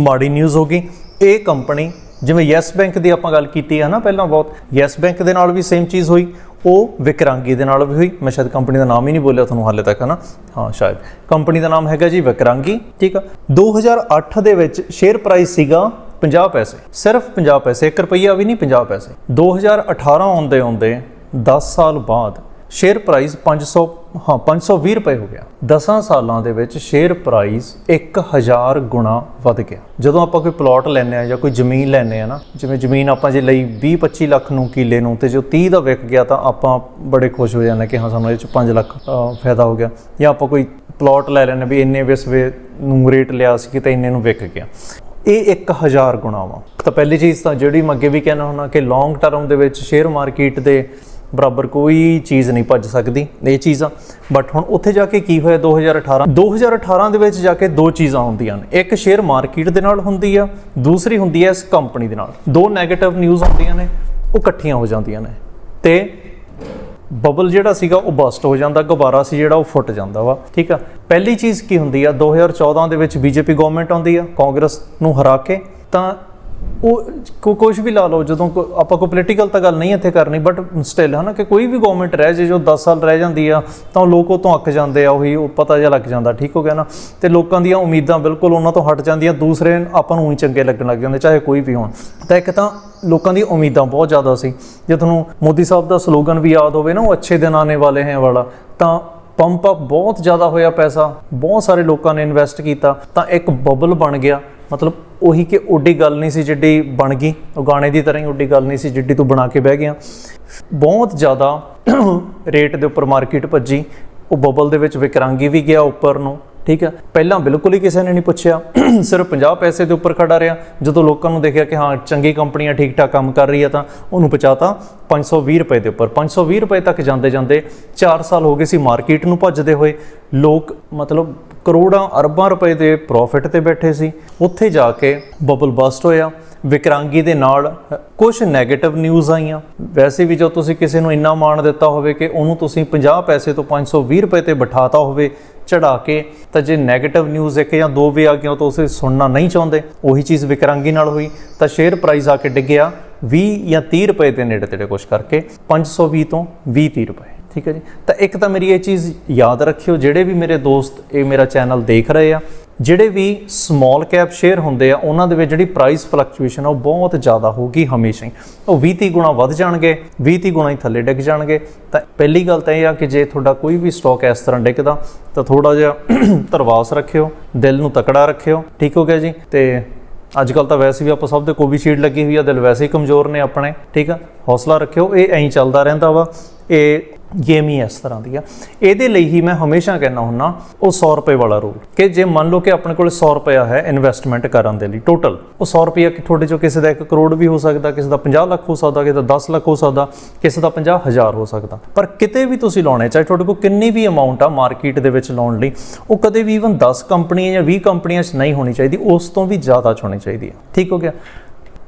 ਮਾੜੀ ਨਿਊਜ਼ ਹੋ ਗਈ। ਇਹ ਕੰਪਨੀ ਜਿਵੇਂ ਯੈਸ ਬੈਂਕ ਦੀ ਆਪਾਂ ਗੱਲ ਕੀਤੀ ਹੈ ਨਾ ਪਹਿਲਾਂ ਬਹੁਤ, ਯੈਸ ਬੈਂਕ ਦੇ ਨਾਲ ਵੀ ਸੇਮ ਚੀਜ਼ ਹੋਈ, ਉਹ ਵਿਕਰਾਂਗੀ ਦੇ ਨਾਲ ਵੀ ਹੋਈ। ਮੈਂ ਸ਼ਾਇਦ ਕੰਪਨੀ ਦਾ ਨਾਮ ਹੀ ਨਹੀਂ ਬੋਲਿਆ ਤੁਹਾਨੂੰ ਹਾਲੇ ਤੱਕ, ਹਨਾ? ਹਾਂ, ਸ਼ਾਇਦ। ਕੰਪਨੀ ਦਾ ਨਾਮ ਹੈਗਾ ਜੀ ਵਿਕਰਾਂਗੀ, ਠੀਕ ਆ? 2008 ਦੇ ਵਿੱਚ ਸ਼ੇਅਰ ਪ੍ਰਾਈਸ ਸੀਗਾ 50 ਪੈਸੇ, ਸਿਰਫ 50 ਪੈਸੇ 1 ਰੁਪਈਆ ਵੀ ਨਹੀਂ 50 ਪੈਸੇ। 2018 ਆਉਂਦੇ ਆਉਂਦੇ 10 ਸਾਲ ਬਾਅਦ ਸ਼ੇਅਰ ਪ੍ਰਾਈਸ 500 ਹਾਂ 520 ਰੁਪਏ ਹੋ ਗਿਆ। 10 ਸਾਲਾਂ ਦੇ ਵਿੱਚ ਸ਼ੇਅਰ ਪ੍ਰਾਈਸ 1000 ਗੁਣਾ ਵੱਧ ਗਿਆ। ਜਦੋਂ ਆਪਾਂ ਕੋਈ ਪਲਾਟ ਲੈਨੇ ਆ ਜਾਂ ਕੋਈ ਜ਼ਮੀਨ ਲੈਨੇ ਆ ਨਾ, ਜਿਵੇਂ ਜ਼ਮੀਨ ਆਪਾਂ ਜੇ ਲਈ 20 25 ਲੱਖ ਨੂੰ ਕਿੱਲੇ ਨੂੰ ਤੇ ਜੋ 30 ਦਾ ਵਿਕ ਗਿਆ ਤਾਂ ਆਪਾਂ ਬੜੇ ਖੁਸ਼ ਹੋ ਜਾਂਦੇ ਕਿ ਹਾਂ, ਸਾਨੂੰ ਇਹ ਚ 5 ਲੱਖ ਫਾਇਦਾ ਹੋ ਗਿਆ। ਜਾਂ ਆਪਾਂ ਕੋਈ ਪਲਾਟ ਲੈ ਲੈਨੇ ਵੀ ਇੰਨੇ ਵਿਸਵੇ ਨੂੰ ਰੇਟ ਲਿਆ ਸੀ ਕਿ ਇੰਨੇ ਨੂੰ ਵਿਕ ਗਿਆ। ਇਹ 1000 ਗੁਣਾ ਵਾ। ਤਾਂ ਪਹਿਲੀ ਚੀਜ਼ ਤਾਂ ਜਿਹੜੀ ਮੈਂ ਅੱਗੇ ਵੀ ਕਹਿਣਾ ਹੁੰਦਾ ਕਿ ਲੌਂਗ ਟਰਮ ਦੇ ਵਿੱਚ ਸ਼ੇਅਰ ਮਾਰਕੀਟ ਦੇ ਬਰਾਬਰ ਕੋਈ ਚੀਜ਼ ਨਹੀਂ ਭੱਜ ਸਕਦੀ ਇਹ ਚੀਜ਼ਾਂ। ਬਟ ਹੁਣ ਉੱਥੇ ਜਾ ਕੇ ਕੀ ਹੋਇਆ 2018 2018 ਦੇ ਵਿੱਚ ਜਾ ਕੇ ਦੋ ਚੀਜ਼ਾਂ ਹੁੰਦੀਆਂ ਨੇ। ਇੱਕ ਸ਼ੇਅਰ ਮਾਰਕੀਟ ਦੇ ਨਾਲ ਹੁੰਦੀ ਆ, ਦੂਸਰੀ ਹੁੰਦੀ ਹੈ ਇਸ ਕੰਪਨੀ ਦੇ ਨਾਲ। ਦੋ 네ਗੇਟਿਵ ਨਿਊਜ਼ ਹੁੰਦੀਆਂ ਨੇ, ਉਹ ਇਕੱਠੀਆਂ ਹੋ ਜਾਂਦੀਆਂ ਨੇ। ਤੇ ਬਬਲ ਜਿਹੜਾ ਸੀਗਾ, ਉਹ ਬਸਟ ਹੋ ਜਾਂਦਾ, ਗੁਬਾਰਾ ਸੀ ਜਿਹੜਾ, ਉਹ ਫੁੱਟ ਜਾਂਦਾ ਵਾ। ਠੀਕ ਆ? ਪਹਿਲੀ ਚੀਜ਼ ਕੀ ਹੁੰਦੀ ਆ 2014 ਦੇ ਵਿੱਚ ਬੀਜੇਪੀ ਗਵਰਨਮੈਂਟ ਆਉਂਦੀ ਆ, ਕਾਂਗਰਸ ਨੂੰ ਹਰਾ ਕੇ, ਤਾਂ ਉਹ ਕੋ ਕੁਝ ਵੀ ਲਾ ਲਓ, ਜਦੋਂ ਕੋ- ਆਪਾਂ ਕੋ ਪੋਲੀਟੀਕਲ ਤਾਂ ਗੱਲ ਨਹੀਂ ਇੱਥੇ ਕਰਨੀ ਬਟ ਸਟਿਲ ਹਨਾ ਕਿ ਕੋਈ ਵੀ ਗਵਰਨਮੈਂਟ ਰਹਿ ਜੇ, ਜੋ 10 ਸਾਲ ਰਹਿ ਜਾਂਦੀ ਆ, ਤਾਂ ਉਹ ਲੋਕ ਉਹ ਤੋਂ ਅੱਕ ਜਾਂਦੇ ਆ, ਉਹੀ ਉਹ ਪਤਾ ਜਿਹਾ ਲੱਗ ਜਾਂਦਾ, ਠੀਕ ਹੋ ਗਿਆ ਨਾ? ਤੇ ਲੋਕਾਂ ਦੀਆਂ ਉਮੀਦਾਂ ਬਿਲਕੁਲ ਉਹਨਾਂ ਤੋਂ ਹਟ ਜਾਂਦੀਆਂ, ਦੂਸਰੇ ਆਪਾਂ ਨੂੰ ਹੀ ਚੰਗੇ ਲੱਗਣ ਲੱਗ ਜਾਂਦੇ, ਚਾਹੇ ਕੋਈ ਵੀ ਹੋਣ। ਤਾਂ ਇੱਕ ਤਾਂ ਲੋਕਾਂ ਦੀ ਉਮੀਦਾਂ ਬਹੁਤ ਜ਼ਿਆਦਾ ਸੀ। ਜੇ ਤੁਹਾਨੂੰ ਮੋਦੀ ਸਾਹਿਬ ਦਾ ਸਲੋਗਨ ਵੀ ਯਾਦ ਹੋਵੇ ਨਾ, ਉਹ ਅੱਛੇ ਦਿਨ ਆने ਵਾਲੇ ਹੈ ਵਾਲਾ, ਤਾਂ ਪੰਪ ਅਪ ਬਹੁਤ ਜ਼ਿਆਦਾ ਹੋਇਆ ਪੈਸਾ, ਬਹੁਤ ਸਾਰੇ ਲੋਕਾਂ ਨੇ ਇਨਵੈਸਟ ਕੀਤਾ, ਤਾਂ ਇੱਕ ਬਬਲ ਬਣ ਗਿਆ। ਮਤਲਬ ਉਹੀ ਕਿ ਓਡੀ ਗੱਲ ਨਹੀਂ ਸੀ ਜਿੱਡੀ ਬਣ ਗਈ। ਉਹ ਗਾਣੇ ਦੀ ਤਰ੍ਹਾਂ ਹੀ ਓਡੀ ਗੱਲ ਨਹੀਂ ਸੀ ਜਿੱਡੀ ਤੂੰ ਬਣਾ ਕੇ ਬਹਿ ਗਿਆ। ਬਹੁਤ ਜ਼ਿਆਦਾ ਰੇਟ ਦੇ ਉੱਪਰ ਮਾਰਕੀਟ ਭੱਜੀ। ਉਹ ਬਬਲ ਦੇ ਵਿੱਚ ਵਿਕਰਾਂਗੀ ਵੀ ਗਿਆ ਉੱਪਰ ਨੂੰ, ਠੀਕ ਹੈ। ਪਹਿਲਾਂ ਬਿਲਕੁਲ ਹੀ ਕਿਸੇ ਨੇ ਨਹੀਂ ਪੁੱਛਿਆ। ਸਿਰਫ 50 ਪੈਸੇ ਦੇ ਉੱਪਰ ਖੜਾ ਰਿਹਾ। ਜਦੋਂ ਲੋਕਾਂ ਨੂੰ ਦੇਖਿਆ ਕਿ ਹਾਂ, ਚੰਗੀ ਕੰਪਨੀਆਂ ਠੀਕ ਠਾਕ ਕੰਮ ਕਰ ਰਹੀ ਹੈ ਤਾਂ ਉਹਨੂੰ ਪਹੁੰਚਾਤਾ 520 ਰੁਪਏ ਦੇ ਉੱਪਰ। 520 ਰੁਪਏ ਤੱਕ ਜਾਂਦੇ ਜਾਂਦੇ 4 ਸਾਲ ਹੋ ਗਏ ਸੀ ਮਾਰਕੀਟ ਨੂੰ ਭੱਜਦੇ ਹੋਏ। ਲੋਕ ਮਤਲਬ ਕਰੋੜਾਂ ਅਰਬਾਂ ਰੁਪਏ ਦੇ ਪ੍ਰੋਫਿਟ ਤੇ ਬੈਠੇ ਸੀ। ਉੱਥੇ ਜਾ ਕੇ ਬਬਲ ਬਸਟ ਹੋਇਆ। ਵਿਕਰਾਂਗੀ ਦੇ ਨਾਲ ਕੁਝ 네ਗੇਟਿਵ ਨਿਊਜ਼ ਆਈਆਂ। ਵੈਸੇ ਵੀ ਜੋ ਤੁਸੀਂ ਕਿਸੇ ਨੂੰ ਇੰਨਾ ਮਾਣ ਦਿੱਤਾ ਹੋਵੇ ਕਿ ਉਹਨੂੰ ਤੁਸੀਂ 50 ਪੈਸੇ ਤੋਂ 520 ਰੁਪਏ ਤੇ ਬਿਠਾਤਾ ਹੋਵੇ ਚੜਾ ਕੇ, ਤਾਂ ਜੇ 네ਗੇਟਿਵ ਨਿਊਜ਼ ਇੱਕ ਜਾਂ ਦੋ ਵੀ ਆ ਗਈਆਂ ਤਾਂ ਉਸੇ ਸੁਣਨਾ ਨਹੀਂ ਚਾਹੁੰਦੇ। ਉਹੀ ਚੀਜ਼ ਵਿਕਰਾਂਗੀ ਨਾਲ ਹੋਈ। ਤਾਂ ਸ਼ੇਅਰ ਪ੍ਰਾਈਸ ਆ ਕੇ ਡਿੱਗਿਆ 20 ਜਾਂ 30 ਰੁਪਏ ਦੇ ਨੇੜੇ ਤੇੜੇ ਕੁਛ ਕਰਕੇ 520 ਤੋਂ 20 30 ਰੁਪਏ। ਠੀਕ ਹੈ ਜੀ? ਤਾਂ ਇੱਕ ਤਾਂ ਮੇਰੀ ਇਹ ਚੀਜ਼ ਯਾਦ ਰੱਖਿਓ, ਜਿਹੜੇ ਵੀ ਮੇਰੇ ਦੋਸਤ ਇਹ ਮੇਰਾ ਚੈਨਲ ਦੇਖ ਰਹੇ ਆ, ਜਿਹੜੇ ਵੀ ਸਮਾਲ ਕੈਪ ਸ਼ੇਅਰ ਹੁੰਦੇ ਆ, ਉਹਨਾਂ ਦੇ ਵਿੱਚ ਜਿਹੜੀ ਪ੍ਰਾਈਸ ਫਲਕਚੁਏਸ਼ਨ ਆ ਉਹ ਬਹੁਤ ਜ਼ਿਆਦਾ ਹੋਗੀ ਹਮੇਸ਼ਾ ਹੀ। ਉਹ 20 30 ਗੁਣਾ ਵੱਧ ਜਾਣਗੇ 20 30 ਗੁਣਾ ਹੀ ਥੱਲੇ ਡਿੱਗ ਜਾਣਗੇ। ਤਾਂ ਪਹਿਲੀ ਗੱਲ ਤਾਂ ਇਹ ਆ ਕਿ ਜੇ ਤੁਹਾਡਾ ਕੋਈ ਵੀ ਸਟਾਕ ਇਸ ਤਰ੍ਹਾਂ ਡਿੱਗਦਾ, ਤਾਂ ਥੋੜਾ ਜਿਹਾ <clears throat> ਧਰਵਾਸ ਰੱਖਿਓ, ਦਿਲ ਨੂੰ ਤਕੜਾ ਰੱਖਿਓ। ਠੀਕ ਹੋ ਗਿਆ ਜੀ? ਤੇ ਅੱਜ ਕੱਲ ਤਾਂ ਵੈਸੇ ਵੀ ਆਪਾਂ ਸਭ ਦੇ ਕੋਵਿਸ਼ੀਲਡ ਲੱਗੀ ਹੋਈ ਆ, ਦਿਲ ਵੈਸੇ ਹੀ ਕਮਜ਼ੋਰ ਨੇ ਆਪਣੇ। ਠੀਕ ਆ? ਹੌਸਲਾ ਰੱਖਿਓ, ਇਹ ਐਂ ਚੱਲਦਾ ਰਹਿੰਦਾ ਵਾ। ਇਹ ਗੇਮ ਹੀ ਇਸ ਤਰ੍ਹਾਂ ਦੀ ਆ। ਇਹਦੇ ਲਈ ਹੀ ਮੈਂ ਹਮੇਸ਼ਾ ਕਹਿੰਦਾ ਹੁੰਨਾ, ਉਹ 100 ਰੁਪਏ ਵਾਲਾ ਰੂਲ ਕਿ ਜੇ ਮੰਨ ਲਓ ਕਿ ਆਪਣੇ ਕੋਲ 100 ਰੁਪਇਆ ਹੈ ਇਨਵੈਸਟਮੈਂਟ ਕਰਨ ਦੇ ਲਈ ਟੋਟਲ ਉਹ 100 ਰੁਪਇਆ ਕਿ ਤੁਹਾਡੇ ਚੋਂ ਕਿਸੇ ਦਾ 1 ਕਰੋੜ ਵੀ ਹੋ ਸਕਦਾ, ਕਿਸੇ ਦਾ 50 ਲੱਖ ਹੋ ਸਕਦਾ, ਕਿਸੇ ਦਾ 10 ਲੱਖ ਹੋ ਸਕਦਾ, ਕਿਸੇ ਦਾ 50 ਹਜ਼ਾਰ ਹੋ ਸਕਦਾ। ਪਰ ਕਿਤੇ ਵੀ ਤੁਸੀਂ ਲਾਉਣੇ, ਚਾਹੇ ਤੁਹਾਡੇ ਕੋਲ ਕਿੰਨੀ ਵੀ ਅਮਾਉਂਟ ਆ ਮਾਰਕੀਟ ਦੇ ਵਿੱਚ ਲਾਉਣ ਲਈ, ਉਹ ਕਦੇ ਵੀ ਇਵਨ 10 ਕੰਪਨੀਆਂ ਜਾਂ 20 ਕੰਪਨੀਆਂ 'ਚ ਨਹੀਂ ਹੋਣੀ ਚਾਹੀਦੀ, ਉਸ ਤੋਂ ਵੀ ਜ਼ਿਆਦਾ 'ਚ ਹੋਣੀ ਚਾਹੀਦੀ ਹੈ ਠੀਕ ਹੋ ਗਿਆ?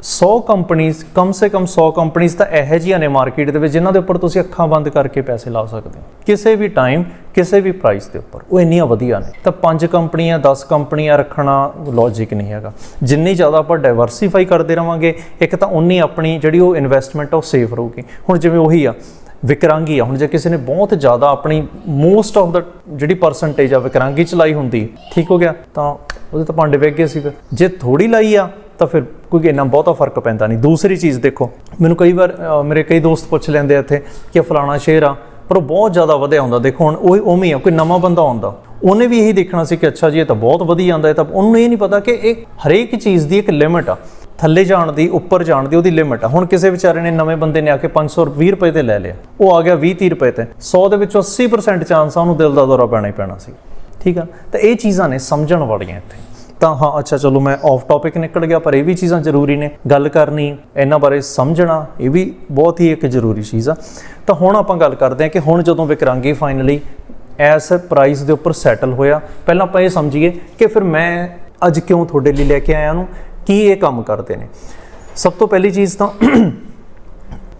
100 ਕੰਪਨੀਆਂ ਕਮ ਸੇ ਕਮ 100 ਕੰਪਨੀਆਂ ਤਾਂ ਇਹੋ ਜਿਹੀਆਂ ਨੇ ਮਾਰਕੀਟ ਦੇ ਵਿੱਚ ਜਿਨ੍ਹਾਂ ਦੇ ਉੱਪਰ ਤੁਸੀਂ ਅੱਖਾਂ ਬੰਦ ਕਰਕੇ ਪੈਸੇ ਲਾ ਸਕਦੇ ਹੋ। ਕਿਸੇ ਵੀ ਟਾਈਮ ਕਿਸੇ ਵੀ ਪ੍ਰਾਈਸ ਦੇ ਉੱਪਰ। ਉਹ ਇੰਨੀਆਂ ਵਧੀਆ ਨੇ। ਤਾਂ ਪੰਜ ਕੰਪਨੀਆਂ 10 ਕੰਪਨੀਆਂ ਰੱਖਣਾ ਲੌਜੀਕ ਨਹੀਂ ਹੈਗਾ। ਜਿੰਨੀ ਜ਼ਿਆਦਾ ਆਪਾਂ ਡਾਈਵਰਸਿਫਾਈ ਕਰਦੇ ਰਵਾਂਗੇ, ਇੱਕ ਤਾਂ ਉਨੀ ਆਪਣੀ ਜਿਹੜੀ ਉਹ ਇਨਵੈਸਟਮੈਂਟ ਆ, ਉਹ ਸੇਫ ਰਹੂਗੀ। ਹੁਣ ਜਿਵੇਂ ਉਹੀ ਆ, ਵਿਕਰਾਂਗੀ ਆ। ਹੁਣ ਜੇ ਕਿਸੇ ਨੇ ਬਹੁਤ ਜ਼ਿਆਦਾ ਆਪਣੀ ਮੋਸਟ ਆਫ ਦਾ ਜਿਹੜੀ ਪਰਸੈਂਟੇਜ ਆ, ਵਿਕਰਾਂਗੀ ਚ ਲਾਈ ਹੁੰਦੀ, ਠੀਕ ਹੋ ਗਿਆ। ਤਾਂ ਉਹਦੇ ਤਾਂ ਭਾਂਡੇ ਵੇਗ ਗਏ ਸੀ ਫਿਰ। ਜੇ ਥੋੜੀ ਲਾਈ ਆ ਤਾਂ ਫਿਰ ਕੋਈ ਇੰਨਾ ਬਹੁਤਾ ਫ਼ਰਕ ਪੈਂਦਾ ਨਹੀਂ। ਦੂਸਰੀ ਚੀਜ਼ ਦੇਖੋ, ਮੈਨੂੰ ਕਈ ਵਾਰ ਮੇਰੇ ਕਈ ਦੋਸਤ ਪੁੱਛ ਲੈਂਦੇ ਆ ਇੱਥੇ ਕਿ ਫਲਾਣਾ ਸ਼ੇਰ ਆ, ਪਰ ਉਹ ਬਹੁਤ ਜ਼ਿਆਦਾ ਵਧਿਆ ਹੁੰਦਾ। ਦੇਖੋ ਹੁਣ ਉਹ ਉਵੇਂ ਆ, ਕੋਈ ਨਵਾਂ ਬੰਦਾ ਆਉਂਦਾ, ਉਹਨੇ ਵੀ ਇਹੀ ਦੇਖਣਾ ਸੀ ਕਿ ਅੱਛਾ ਜੀ, ਇਹ ਤਾਂ ਬਹੁਤ ਵਧੀਆ ਆਂਦਾ ਹੈ ਤਾਂ ਉਹਨੂੰ ਇਹ ਨਹੀਂ ਪਤਾ ਕਿ ਇਹ ਹਰੇਕ ਚੀਜ਼ ਦੀ ਇੱਕ ਲਿਮਿਟ ਆ। ਥੱਲੇ ਜਾਣ ਦੀ, ਉੱਪਰ ਜਾਣ ਦੀ ਉਹਦੀ ਲਿਮਿਟ ਆ। ਹੁਣ ਕਿਸੇ ਵਿਚਾਰੇ ਨੇ ਨਵੇਂ ਬੰਦੇ ਨੇ ਆ ਕੇ 520 ਰੁਪਏ ਤੇ ਲੈ ਲਿਆ। ਉਹ ਆ ਗਿਆ 20 30 ਰੁਪਏ ਤੇ। 100 ਦੇ ਵਿੱਚੋਂ 80% ਚਾਂਸ ਆ ਉਹਨੂੰ ਦਿਲ ਦਾ ਦੌਰਾ ਪੈਣਾ ਹੀ ਪੈਣਾ ਸੀ। ਠੀਕ ਆ? ਤਾਂ ਇਹ ਚੀਜ਼ਾਂ ਨੇ ਸਮਝਣ ਵਾਲੀਆਂ ਇੱਥੇ। ਤਾਂ ਹਾਂ, ਅੱਛਾ, ਚਲੋ ਮੈਂ ਆਫ ਟਾਪਿਕ ਨਿਕਲ ਗਿਆ, ਪਰ ਇਹ ਵੀ ਚੀਜ਼ਾਂ ਜ਼ਰੂਰੀ ਨੇ। ਗੱਲ ਕਰਨੀ, ਇਹਨਾਂ ਬਾਰੇ ਸਮਝਣਾ, ਇਹ ਵੀ ਬਹੁਤ ਹੀ ਇੱਕ ਜ਼ਰੂਰੀ ਚੀਜ਼ ਆ। ਤਾਂ ਹੁਣ ਆਪਾਂ ਗੱਲ ਕਰਦੇ ਹਾਂ ਕਿ ਹੁਣ ਜਦੋਂ ਵਿਕਰਾਂਗੀ ਫਾਈਨਲੀ ਐਸ ਪ੍ਰਾਈਸ ਦੇ ਉੱਪਰ ਸੈਟਲ ਹੋਇਆ, ਪਹਿਲਾਂ ਆਪਾਂ ਇਹ ਸਮਝੀਏ ਕਿ ਫਿਰ ਮੈਂ ਅੱਜ ਕਿਉਂ ਤੁਹਾਡੇ ਲਈ ਲੈ ਕੇ ਆਇਆ ਨੂੰ, ਕੀ ਇਹ ਕੰਮ ਕਰਦੇ ਨੇ। ਸਭ ਤੋਂ ਪਹਿਲੀ ਚੀਜ਼ ਤਾਂ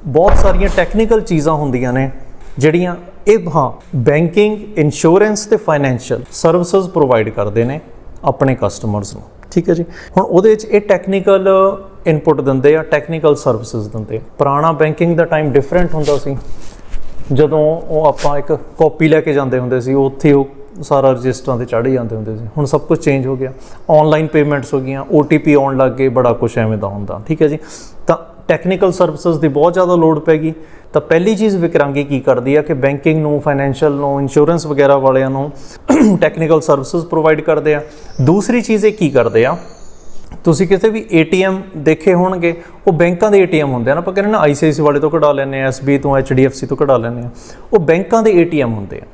ਬਹੁਤ ਸਾਰੀਆਂ ਟੈਕਨੀਕਲ ਚੀਜ਼ਾਂ ਹੁੰਦੀਆਂ ਨੇ, ਜਿਹੜੀਆਂ ਇਹ, ਹਾਂ ਬੈਂਕਿੰਗ ਇੰਸ਼ੋਰੈਂਸ ਤੇ ਫਾਈਨੈਂਸ਼ੀਅਲ ਸਰਵਿਸਿਜ਼ ਪ੍ਰੋਵਾਈਡ ਕਰਦੇ ਨੇ। ਆਪਣੇ ਕਸਟਮਰਸ ਨੂੰ। ਠੀਕ ਹੈ ਜੀ? ਹੁਣ ਉਹਦੇ ਵਿੱਚ ਇਹ ਟੈਕਨੀਕਲ ਇਨਪੁਟ ਦਿੰਦੇ ਆ ਟੈਕਨੀਕਲ ਸਰਵਿਸਿਜ਼ ਦਿੰਦੇ ਆ। ਪੁਰਾਣਾ ਬੈਂਕਿੰਗ ਦਾ ਟਾਈਮ ਡਿਫਰੈਂਟ ਹੁੰਦਾ ਸੀ। ਜਦੋਂ ਉਹ ਆਪਾਂ ਇੱਕ ਕਾਪੀ ਲੈ ਕੇ ਜਾਂਦੇ ਹੁੰਦੇ ਸੀ, ਉੱਥੇ ਉਹ ਸਾਰਾ ਰਜਿਸਟਰਾਂ ਤੇ ਚੜ੍ਹ ਜਾਂਦੇ ਹੁੰਦੇ ਸੀ। ਹੁਣ ਸਭ ਕੁਝ ਚੇਂਜ ਹੋ ਗਿਆ। ਆਨਲਾਈਨ ਪੇਮੈਂਟਸ ਹੋ ਗਈਆਂ OTP ਆਉਣ ਲੱਗ ਗਏ, ਬੜਾ ਕੁਝ ਐਵੇਂ ਦਾ ਹੁੰਦਾ। ਠੀਕ ਹੈ ਜੀ? ਤਾਂ ਟੈਕਨੀਕਲ ਸਰਵਿਸਿਜ਼ ਦੀ ਬਹੁਤ ਜ਼ਿਆਦਾ ਲੋੜ ਪੈਗੀ। ਤਾਂ ਪਹਿਲੀ ਚੀਜ਼ ਵਿਕਰਾਂਗੀ ਕੀ ਕਰਦੀ ਆ ਕਿ ਬੈਂਕਿੰਗ ਨੂੰ ਫਾਈਨੈਂਸ਼ੀਅਲ ਨੂੰ ਇੰਸ਼ੋਰੈਂਸ ਵਗੈਰਾ ਵਾਲਿਆਂ ਨੂੰ ਟੈਕਨੀਕਲ ਸਰਵਿਸਿਜ਼ ਪ੍ਰੋਵਾਈਡ ਕਰਦੇ ਆ। ਦੂਸਰੀ ਚੀਜ਼ ਇਹ ਕੀ ਕਰਦੇ ਆ, ਤੁਸੀਂ ਕਿਸੇ ਵੀ ਏਟੀਐਮ ਦੇਖੇ ਹੋਣਗੇ, ਉਹ ਬੈਂਕਾਂ ਦੇ ਏਟੀਐਮ ਹੁੰਦੇ ਆ ਨਾ, ਆਪਾਂ ਕਹਿੰਦੇ ਨਾ ਆਈਸੀਆਈਸੀ ਵਾਲੇ ਤੋਂ ਕਢਾ ਲੈਂਦੇ ਆ ਐਸਬੀ ਤੋਂ ਐਚਡੀਐਫਸੀ ਤੋਂ ਕਢਾ ਲੈਂਦੇ ਆ। ਉਹ ਬੈਂਕਾਂ ਦੇ ਏਟੀਐਮ ਹੁੰਦੇ ਆ।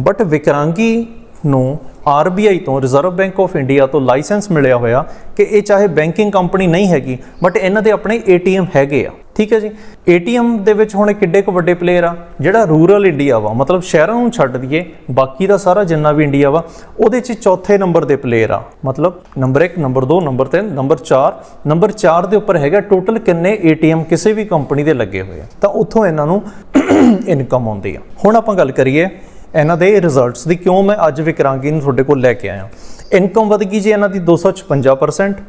ਬਟ ਵਿਕਰਾਂਗੀ ਨੂੰ ਆਰਬੀਆਈ ਤੋਂ ਰਿਜ਼ਰਵ ਬੈਂਕ ਆਫ ਇੰਡੀਆ ਤੋਂ ਲਾਇਸੈਂਸ ਮਿਲਿਆ ਹੋਇਆ ਕਿ ਇਹ ਚਾਹੇ ਬੈਂਕਿੰਗ ਕੰਪਨੀ ਨਹੀਂ ਹੈਗੀ ਬਟ ਇਹਨਾਂ ਦੇ ਆਪਣੇ ਏਟੀਐਮ ਹੈਗੇ ਆ। ਠੀਕ ਹੈ ਜੀ? ਏਟੀਐਮ ਦੇ ਵਿੱਚ ਹੁਣ ਕਿੱਡੇ ਕੁ ਵੱਡੇ ਪਲੇਅਰ ਆ? ਜਿਹੜਾ ਰੂਰਲ ਇੰਡੀਆ ਵਾ, ਮਤਲਬ ਸ਼ਹਿਰਾਂ ਨੂੰ ਛੱਡ ਦਈਏ, ਬਾਕੀ ਦਾ ਸਾਰਾ ਜਿੰਨਾ ਵੀ ਇੰਡੀਆ ਵਾ, ਉਹਦੇ 'ਚ ਚੌਥੇ ਨੰਬਰ ਦੇ ਪਲੇਅਰ ਆ। ਮਤਲਬ number 1 number 2 number 3 number 4 number 4 ਦੇ ਉੱਪਰ ਹੈਗਾ ਟੋਟਲ ਕਿੰਨੇ ਏਟੀਐਮ ਕਿਸੇ ਵੀ ਕੰਪਨੀ ਦੇ ਲੱਗੇ ਹੋਏ ਆ। ਤਾਂ ਉੱਥੋਂ ਇਹਨਾਂ ਨੂੰ <coughs> ਇਨਕਮ ਆਉਂਦੀ ਆ। ਹੁਣ ਆਪਾਂ ਗੱਲ ਕਰੀਏ ਇਹਨਾਂ ਦੇ ਰਿਜ਼ਲਟਸ ਦੀ ਕਿਉਂ ਮੈਂ ਅੱਜ ਵਿਕਰਾਂਗੀ ਨੂੰ ਤੁਹਾਡੇ ਕੋਲ ਲੈ ਕੇ ਆਇਆ। ਇਨਕਮ ਵਧ ਗਈ ਜੀ ਇਹਨਾਂ ਦੀ 256%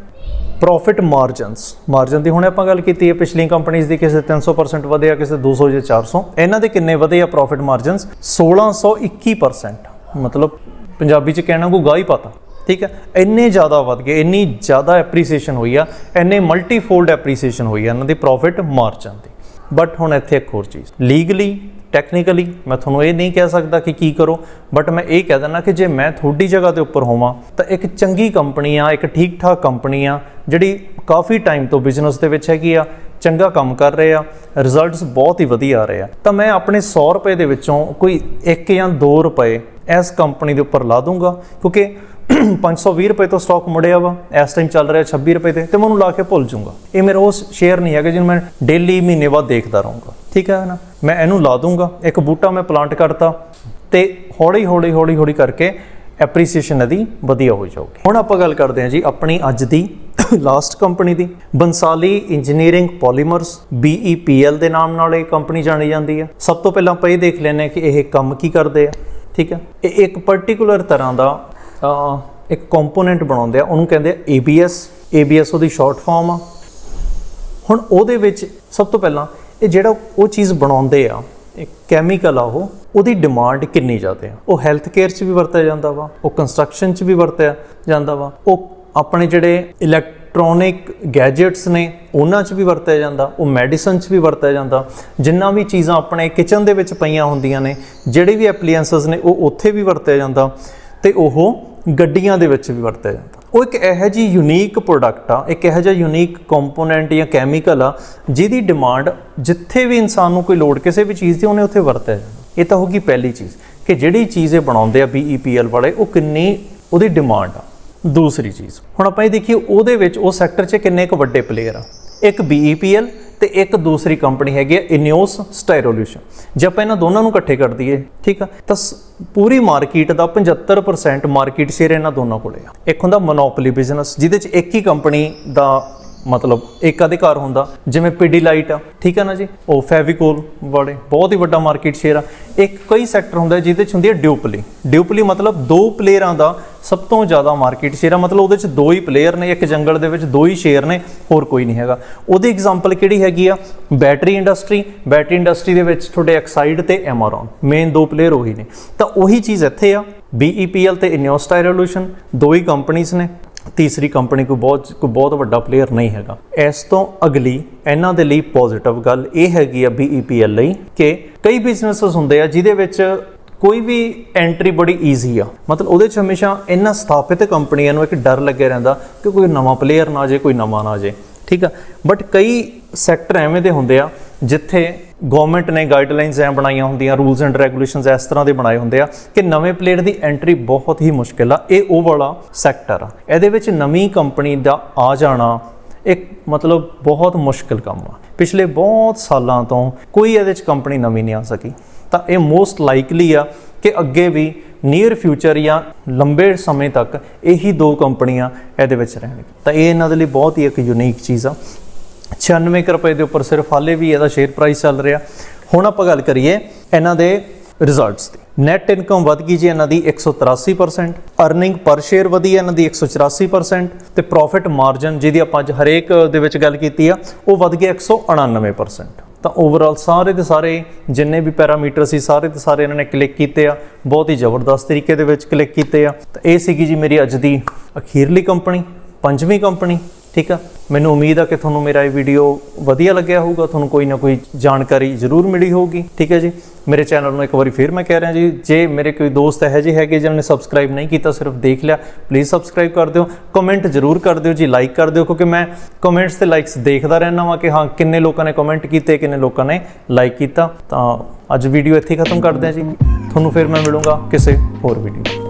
ਪ੍ਰੋਫਿਟ ਮਾਰਜਨਸ ਮਾਰਜਨ ਦੀ ਹੁਣੇ ਆਪਾਂ ਗੱਲ ਕੀਤੀ ਹੈ ਪਿਛਲੀ ਕੰਪਨੀਆਂ ਦੀ ਕਿਸੇ 300% ਵਧਿਆ, ਕਿਸੇ 200 ਜਾਂ 400 ਇਹਨਾਂ ਦੇ ਕਿੰਨੇ ਵਧੇ ਆ ਪ੍ਰੋਫਿਟ ਮਾਰਜਨਸ 1621% ਮਤਲਬ ਪੰਜਾਬੀ ਚ ਕਹਿਣਾ ਕੋ ਗਾ ਹੀ ਪਤਾ। ਠੀਕ ਹੈ? ਇੰਨੇ ਜ਼ਿਆਦਾ ਵਧ ਗਏ, ਇੰਨੀ ਜ਼ਿਆਦਾ ਐਪਰੀਸੀਏਸ਼ਨ ਹੋਈ ਆ, ਇੰਨੇ ਮਲਟੀਫੋਲਡ ਐਪਰੀਸੀਏਸ਼ਨ ਹੋਈ ਆ ਇਹਨਾਂ ਦੀ ਪ੍ਰੋਫਿਟ ਮਾਰਜਨ ਦੀ ਬਟ ਹੁਣ ਇੱਥੇ ਇੱਕ ਹੋਰ ਚੀਜ਼। ਲੀਗਲੀ ਟੈਕਨੀਕਲੀ ਮੈਂ ਤੁਹਾਨੂੰ ਇਹ ਨਹੀਂ ਕਹਿ ਸਕਦਾ ਕਿ ਕੀ ਕਰੋ ਬਟ ਮੈਂ ਇਹ ਕਹਿ ਦਿੰਦਾ ਕਿ ਜੇ ਮੈਂ ਤੁਹਾਡੀ ਜਗ੍ਹਾ ਦੇ ਉੱਪਰ ਹੋਵਾਂ, ਤਾਂ ਇੱਕ ਚੰਗੀ ਕੰਪਨੀ ਆ ਇੱਕ ਠੀਕ ਠਾਕ ਕੰਪਨੀ ਆ ਜਿਹੜੀ ਕਾਫੀ ਟਾਈਮ ਤੋਂ ਬਿਜ਼ਨਸ ਦੇ ਵਿੱਚ ਹੈਗੀ ਆ, ਚੰਗਾ ਕੰਮ ਕਰ ਰਹੇ ਆ ਰਿਜ਼ਲਟਸ ਬਹੁਤ ਹੀ ਵਧੀਆ ਆ ਰਹੇ ਆ, ਤਾਂ ਮੈਂ ਆਪਣੇ 100 ਰੁਪਏ ਦੇ ਵਿੱਚੋਂ ਕੋਈ 1 ਜਾਂ 2 ਰੁਪਏ ਇਸ ਕੰਪਨੀ ਦੇ ਉੱਪਰ ਲਾ ਦੂੰਗਾ, ਕਿਉਂਕਿ 520 ਰੁਪਏ ਤੋਂ ਸਟਾਕ ਮੁੜਿਆ ਵਾ। ਇਸ ਟਾਈਮ ਚੱਲ ਰਿਹਾ 26 ਰੁਪਏ ਤੇ ਤੇ ਮੈਂ ਉਹਨੂੰ ਲਾ ਕੇ ਭੁੱਲ ਜਾਊਂਗਾ। ਇਹ ਮੇਰਾ ਉਸ ਸ਼ੇਅਰ ਨਹੀਂ ਹੈਗਾ ਜਿਹਨੂੰ ਮੈਂ ਡੇਲੀ ਮਹੀਨੇ ਬਾਅਦ ਦੇਖਦਾ ਰਹੂੰਗਾ। ਠੀਕ ਹੈ ਨਾ? ਮੈਂ ਇਹਨੂੰ ਲਾ ਦੂੰਗਾ। ਇੱਕ ਬੂਟਾ ਮੈਂ ਪਲਾਂਟ ਕਰਤਾ। ਤੇ ਹੌਲੀ ਹੌਲੀ ਹੌਲੀ ਹੌਲੀ ਕਰਕੇ ਐਪਰੀਸੀਏਸ਼ਨ ਇਹਦੀ ਵਧੀਆ ਹੋ ਜਾਊਗੀ। ਹੁਣ ਆਪਾਂ ਗੱਲ ਕਰਦੇ ਹਾਂ ਜੀ ਆਪਣੀ ਅੱਜ ਦੀ ਲਾਸਟ ਕੰਪਨੀ ਦੀ। ਬੰਸਾਲੀ ਇੰਜੀਨੀਅਰਿੰਗ ਪੋਲੀਮਰਸ BEPL ਦੇ ਨਾਮ ਨਾਲ ਇਹ ਕੰਪਨੀ ਜਾਣੀ ਜਾਂਦੀ ਹੈ। ਸਭ ਤੋਂ ਪਹਿਲਾਂ ਆਪਾਂ ਇਹ ਦੇਖ ਲੈਂਦੇ ਹਾਂ ਕਿ ਇਹ ਕੰਮ ਕੀ ਕਰਦੇ ਆ। ਠੀਕ ਹੈ? ਇਹ ਇੱਕ ਪਾਰਟਿਕੂਲਰ ਤਰ੍ਹਾਂ ਦਾ ਇੱਕ ਕੰਪੋਨੈਂਟ ਬਣਾਉਂਦੇ ਆ, ਉਹਨੂੰ ਕਹਿੰਦੇ ਆ ABS ABS ਉਹਦੀ ਸ਼ਾਰਟ ਫਾਰਮ ਆ। ਹੁਣ ਉਹਦੇ ਵਿੱਚ ਸਭ ਤੋਂ ਪਹਿਲਾਂ ਇਹ ਜਿਹੜਾ ਉਹ ਚੀਜ਼ ਬਣਾਉਂਦੇ ਆ ਇੱਕ ਕੈਮੀਕਲ ਆ ਉਹ, ਉਹਦੀ ਡਿਮਾਂਡ ਕਿੰਨੀ ਜ਼ਿਆਦਾ ਆ। ਉਹ ਹੈਲਥ ਕੇਅਰ 'ਚ ਵੀ ਵਰਤਿਆ ਜਾਂਦਾ ਵਾ, ਉਹ ਕੰਸਟਰਕਸ਼ਨ 'ਚ ਵੀ ਵਰਤਿਆ ਜਾਂਦਾ ਵਾ। ਉਹ ਆਪਣੇ ਜਿਹੜੇ ਇਲੈਕਟ੍ਰੋਨਿਕ ਗੈਜਟਸ ਨੇ, ਉਹਨਾਂ 'ਚ ਵੀ ਵਰਤਿਆ ਜਾਂਦਾ, ਉਹ ਮੈਡੀਸਨ 'ਚ ਵੀ ਵਰਤਿਆ ਜਾਂਦਾ। ਜਿੰਨਾ ਵੀ ਚੀਜ਼ਾਂ ਆਪਣੇ ਕਿਚਨ ਦੇ ਵਿੱਚ ਪਈਆਂ ਹੁੰਦੀਆਂ ਨੇ, ਜਿਹੜੇ ਵੀ ਐਪਲੀਐਂਸਸ ਨੇ, ਉਹ ਉੱਥੇ ਵੀ ਵਰਤਿਆ ਜਾਂਦਾ। ਤੇ ਉਹ ਗੱਡੀਆਂ ਦੇ ਵਿੱਚ ਵੀ ਵਰਤਿਆ ਜਾਂਦਾ। ਉਹ ਇੱਕ ਇਹੋ ਜਿਹੀ ਯੂਨੀਕ ਪ੍ਰੋਡਕਟ ਆ, ਇੱਕ ਇਹੋ ਜਿਹਾ ਯੂਨੀਕ ਕੰਪੋਨੈਂਟ ਜਾਂ ਕੈਮੀਕਲ ਆ, ਜਿਹਦੀ ਡਿਮਾਂਡ ਜਿੱਥੇ ਵੀ ਇਨਸਾਨ ਨੂੰ ਕੋਈ ਲੋੜ ਕਿਸੇ ਵੀ ਚੀਜ਼ ਦੀ, ਉਹਨੇ ਉੱਥੇ ਵਰਤਿਆ ਜਾਂਦਾ। ਇਹ ਤਾਂ ਹੋਗੀ ਪਹਿਲੀ ਚੀਜ਼ ਕਿ ਜਿਹੜੀ ਚੀਜ਼ ਇਹ ਬਣਾਉਂਦੇ ਆ BEPL ਵਾਲੇ, ਉਹ ਕਿੰਨੀ ਉਹਦੀ ਡਿਮਾਂਡ ਆ। ਦੂਸਰੀ ਚੀਜ਼, ਹੁਣ ਆਪਾਂ ਇਹ ਦੇਖੀਏ ਉਹਦੇ ਵਿੱਚ, ਉਹ ਸੈਕਟਰ 'ਚ ਕਿੰਨੇ ਕੁ ਵੱਡੇ ਪਲੇਅਰ ਆ। ਇੱਕ BEPL ਤੇ ਇੱਕ ਦੂਸਰੀ ਕੰਪਨੀ ਹੈਗੀ ਹੈ ਇਨਿਓਸ ਸਟਾਇਰੋਲੂਸ਼ਨ ਜੇ ਆਪਾਂ ਇਹਨਾਂ ਦੋਨਾਂ ਨੂੰ ਇਕੱਠੇ ਕਰ ਦਈਏ, ਠੀਕ ਆ, ਤਾਂ ਸ- ਪੂਰੀ ਮਾਰਕੀਟ ਦਾ 75% ਮਾਰਕੀਟ ਸ਼ੇਅਰ ਇਹਨਾਂ ਦੋਨਾਂ ਕੋਲੇ ਆ। ਇੱਕ ਹੁੰਦਾ ਮੋਨੋਪੋਲੀ ਬਿਜ਼ਨਸ ਜਿਹਦੇ 'ਚ ਇੱਕ ਹੀ ਕੰਪਨੀ ਦਾ ਮਤਲਬ ਇੱਕ ਅਧਿਕਾਰ ਹੁੰਦਾ, ਜਿਵੇਂ ਪਿਡੀਲਾਈਟ ਆ, ਠੀਕ ਆ ਨਾ ਜੀ? ਉਹ ਫੈਵੀਕੋਲ ਵਾਲੇ, ਬਹੁਤ ਹੀ ਵੱਡਾ ਮਾਰਕੀਟ ਸ਼ੇਅਰ ਆ। ਇੱਕ ਕਈ ਸੈਕਟਰ ਹੁੰਦਾ ਜਿਹਦੇ 'ਚ ਹੁੰਦੀ ਹੈ ਡਿਊਪਲੀ ਡਿਊਪਲੀ ਮਤਲਬ ਦੋ ਪਲੇਅਰਾਂ ਦਾ ਸਭ ਤੋਂ ਜ਼ਿਆਦਾ ਮਾਰਕੀਟ ਸ਼ੇਅਰ ਆ। ਮਤਲਬ ਉਹਦੇ 'ਚ ਦੋ ਹੀ ਪਲੇਅਰ ਨੇ, ਇੱਕ ਜੰਗਲ ਦੇ ਵਿੱਚ ਦੋ ਹੀ ਸ਼ੇਅਰ ਨੇ, ਹੋਰ ਕੋਈ ਨਹੀਂ ਹੈਗਾ। ਉਹਦੀ ਐਗਜ਼ਾਮਪਲ ਕਿਹੜੀ ਹੈਗੀ ਆ? ਬੈਟਰੀ ਇੰਡਸਟਰੀ ਬੈਟਰੀ ਇੰਡਸਟਰੀ ਦੇ ਵਿੱਚ ਤੁਹਾਡੇ ਐਕਸਾਈਡ ਤੇ ਐਮਾਰੋਨ ਮੇਨ ਦੋ ਪਲੇਅਰ ਉਹੀ ਨੇ। ਤਾਂ ਉਹੀ ਚੀਜ਼ ਇੱਥੇ ਆ BEPL ਤੇ ਇਨੋਸਟਾਇਰੋਲੂਸ਼ਨ ਦੋ ਹੀ ਕੰਪਨੀਆਂ ਨੇ। ਤੀਸਰੀ ਕੰਪਨੀ ਕੋਈ ਬਹੁਤ ਕੋਈ ਬਹੁਤ ਵੱਡਾ ਪਲੇਅਰ ਨਹੀਂ ਹੈਗਾ। ਇਸ ਤੋਂ ਅਗਲੀ ਇਹਨਾਂ ਦੇ ਲਈ ਪੋਜ਼ਿਟਿਵ ਗੱਲ ਇਹ ਹੈਗੀ ਆ BEPL ਲਈ ਕਿ ਕਈ ਬਿਜ਼ਨੈਸਸ ਹੁੰਦੇ ਆ ਜਿਹਦੇ ਵਿੱਚ ਕੋਈ ਵੀ ਐਂਟਰੀ ਬੜੀ ਈਜ਼ੀ ਆ। ਮਤਲਬ ਉਹਦੇ 'ਚ ਹਮੇਸ਼ਾ ਇਹਨਾਂ ਸਥਾਪਿਤ ਕੰਪਨੀਆਂ ਨੂੰ ਇੱਕ ਡਰ ਲੱਗਿਆ ਰਹਿੰਦਾ ਕਿ ਕੋਈ ਨਵਾਂ ਪਲੇਅਰ ਨਾ ਆ ਜੇ ਕੋਈ ਨਵਾਂ ਨਾ ਆ ਜੇ ਠੀਕ ਆ? ਬਟ ਕਈ ਸੈਕਟਰ ਐਵੇਂ ਦੇ ਹੁੰਦੇ ਆ ਜਿੱਥੇ ਗਵਰਨਮੈਂਟ ਨੇ ਗਾਈਡਲਾਈਨਸ ਐ ਬਣਾਈਆਂ ਹੁੰਦੀਆਂ ਰੂਲਸ ਐਂਡ ਰੈਗੂਲੇਸ਼ਨਸ ਇਸ ਤਰ੍ਹਾਂ ਦੇ ਬਣਾਏ ਹੁੰਦੇ ਆ ਕਿ ਨਵੇਂ ਪਲੇਅਰ ਦੀ ਐਂਟਰੀ ਬਹੁਤ ਹੀ ਮੁਸ਼ਕਿਲ ਆ। ਇਹ ਉਹ ਵਾਲਾ ਸੈਕਟਰ ਆ। ਇਹਦੇ ਵਿੱਚ ਨਵੀਂ ਕੰਪਨੀ ਦਾ ਆ ਜਾਣਾ ਇੱਕ ਮਤਲਬ ਬਹੁਤ ਮੁਸ਼ਕਿਲ ਕੰਮ ਆ। ਪਿਛਲੇ ਬਹੁਤ ਸਾਲਾਂ ਤੋਂ ਕੋਈ ਇਹਦੇ 'ਚ ਕੰਪਨੀ ਨਵੀਂ ਨਹੀਂ ਆ ਸਕੀ। ਤਾਂ ਇਹ ਮੋਸਟ ਲਾਈਕਲੀ ਆ ਕਿ ਅੱਗੇ ਵੀ ਨੀਅਰ ਫਿਊਚਰ ਜਾਂ ਲੰਬੇ ਸਮੇਂ ਤੱਕ ਇਹੀ ਦੋ ਕੰਪਨੀਆਂ ਇਹਦੇ ਵਿੱਚ ਰਹਿਣਗੀਆਂ। ਤਾਂ ਇਹ ਇਹਨਾਂ ਦੇ ਲਈ ਬਹੁਤ ਹੀ ਇੱਕ ਯੂਨੀਕ ਚੀਜ਼ ਆ। 96 ਕੁ ਰੁਪਏ ਦੇ ਉੱਪਰ ਸਿਰਫ ਹਾਲੇ ਵੀ ਇਹਦਾ ਸ਼ੇਅਰ ਪ੍ਰਾਈਸ ਚੱਲ ਰਿਹਾ। ਹੁਣ ਆਪਾਂ ਗੱਲ ਕਰੀਏ ਇਹਨਾਂ ਦੇ ਰਿਜ਼ਲਟਸ ਦੀ। ਨੈਟ ਇਨਕਮ ਵਧ ਗਈ ਜੀ ਇਹਨਾਂ ਦੀ 183% ਅਰਨਿੰਗ ਪਰ ਸ਼ੇਅਰ ਵਧੀ ਇਹਨਾਂ ਦੀ 184% ਤੇ ਪ੍ਰੋਫਿਟ ਮਾਰਜਨ ਜਿਹਦੀ ਆਪਾਂ ਅੱਜ ਹਰੇਕ ਦੇ ਵਿੱਚ ਗੱਲ ਕੀਤੀ ਆ, ਉਹ ਵਧ ਗਿਆ 199% ਤਾਂ ਓਵਰਆਲ ਸਾਰੇ ਦੇ ਸਾਰੇ ਜਿੰਨੇ ਵੀ ਪੈਰਾਮੀਟਰ ਸੀ, ਸਾਰੇ ਦੇ ਸਾਰੇ ਇਹਨਾਂ ਨੇ ਕਲਿੱਕ ਕੀਤੇ ਆ, ਬਹੁਤ ਹੀ ਜ਼ਬਰਦਸਤ ਤਰੀਕੇ ਦੇ ਵਿੱਚ ਕਲਿੱਕ ਕੀਤੇ ਆ। ਤਾਂ ਇਹ ਸੀਗੀ ਜੀ ਮੇਰੀ ਅੱਜ ਦੀ ਅਖੀਰਲੀ ਕੰਪਨੀ ਪੰਜਵੀਂ ਕੰਪਨੀ ਠੀਕ ਆ? ਮੈਨੂੰ ਉਮੀਦ ਆ ਕਿ ਤੁਹਾਨੂੰ ਮੇਰਾ ਇਹ ਵੀਡੀਓ ਵਧੀਆ ਲੱਗਿਆ ਹੋਊਗਾ, ਤੁਹਾਨੂੰ ਕੋਈ ਨਾ ਕੋਈ ਜਾਣਕਾਰੀ ਜ਼ਰੂਰ ਮਿਲੀ ਹੋਊਗੀ, ਠੀਕ ਹੈ ਜੀ? ਮੇਰੇ ਚੈਨਲ ਨੂੰ ਇੱਕ ਵਾਰੀ ਫਿਰ ਮੈਂ ਕਹਿ ਰਿਹਾ ਜੀ, ਜੇ ਮੇਰੇ ਕੋਈ ਦੋਸਤ ਇਹੋ ਜਿਹੇ ਹੈਗੇ ਜਿਨ੍ਹਾਂ ਨੇ ਸਬਸਕ੍ਰਾਈਬ ਨਹੀਂ ਕੀਤਾ, ਸਿਰਫ ਦੇਖ ਲਿਆ ਪਲੀਜ਼ ਸਬਸਕ੍ਰਾਈਬ ਕਰ ਦਿਓ ਕਮੈਂਟ ਜ਼ਰੂਰ ਕਰ ਦਿਓ ਜੀ ਲਾਈਕ ਕਰ ਦਿਓ, ਕਿਉਂਕਿ ਮੈਂ ਕਮੈਂਟਸ ਤੇ ਲਾਈਕਸ ਦੇਖਦਾ ਰਹਿਣਾ ਵਾਂ ਕਿ ਹਾਂ, ਕਿੰਨੇ ਲੋਕਾਂ ਨੇ ਕਮੈਂਟ ਕੀਤੇ, ਕਿੰਨੇ ਲੋਕਾਂ ਨੇ ਲਾਈਕ ਕੀਤਾ। ਤਾਂ ਅੱਜ ਵੀਡੀਓ ਇੱਥੇ ਖਤਮ ਕਰਦੇ ਹਾਂ ਜੀ। ਤੁਹਾਨੂੰ ਫਿਰ ਮੈਂ ਮਿਲੂੰਗਾ ਕਿਸੇ ਹੋਰ ਵੀਡੀਓ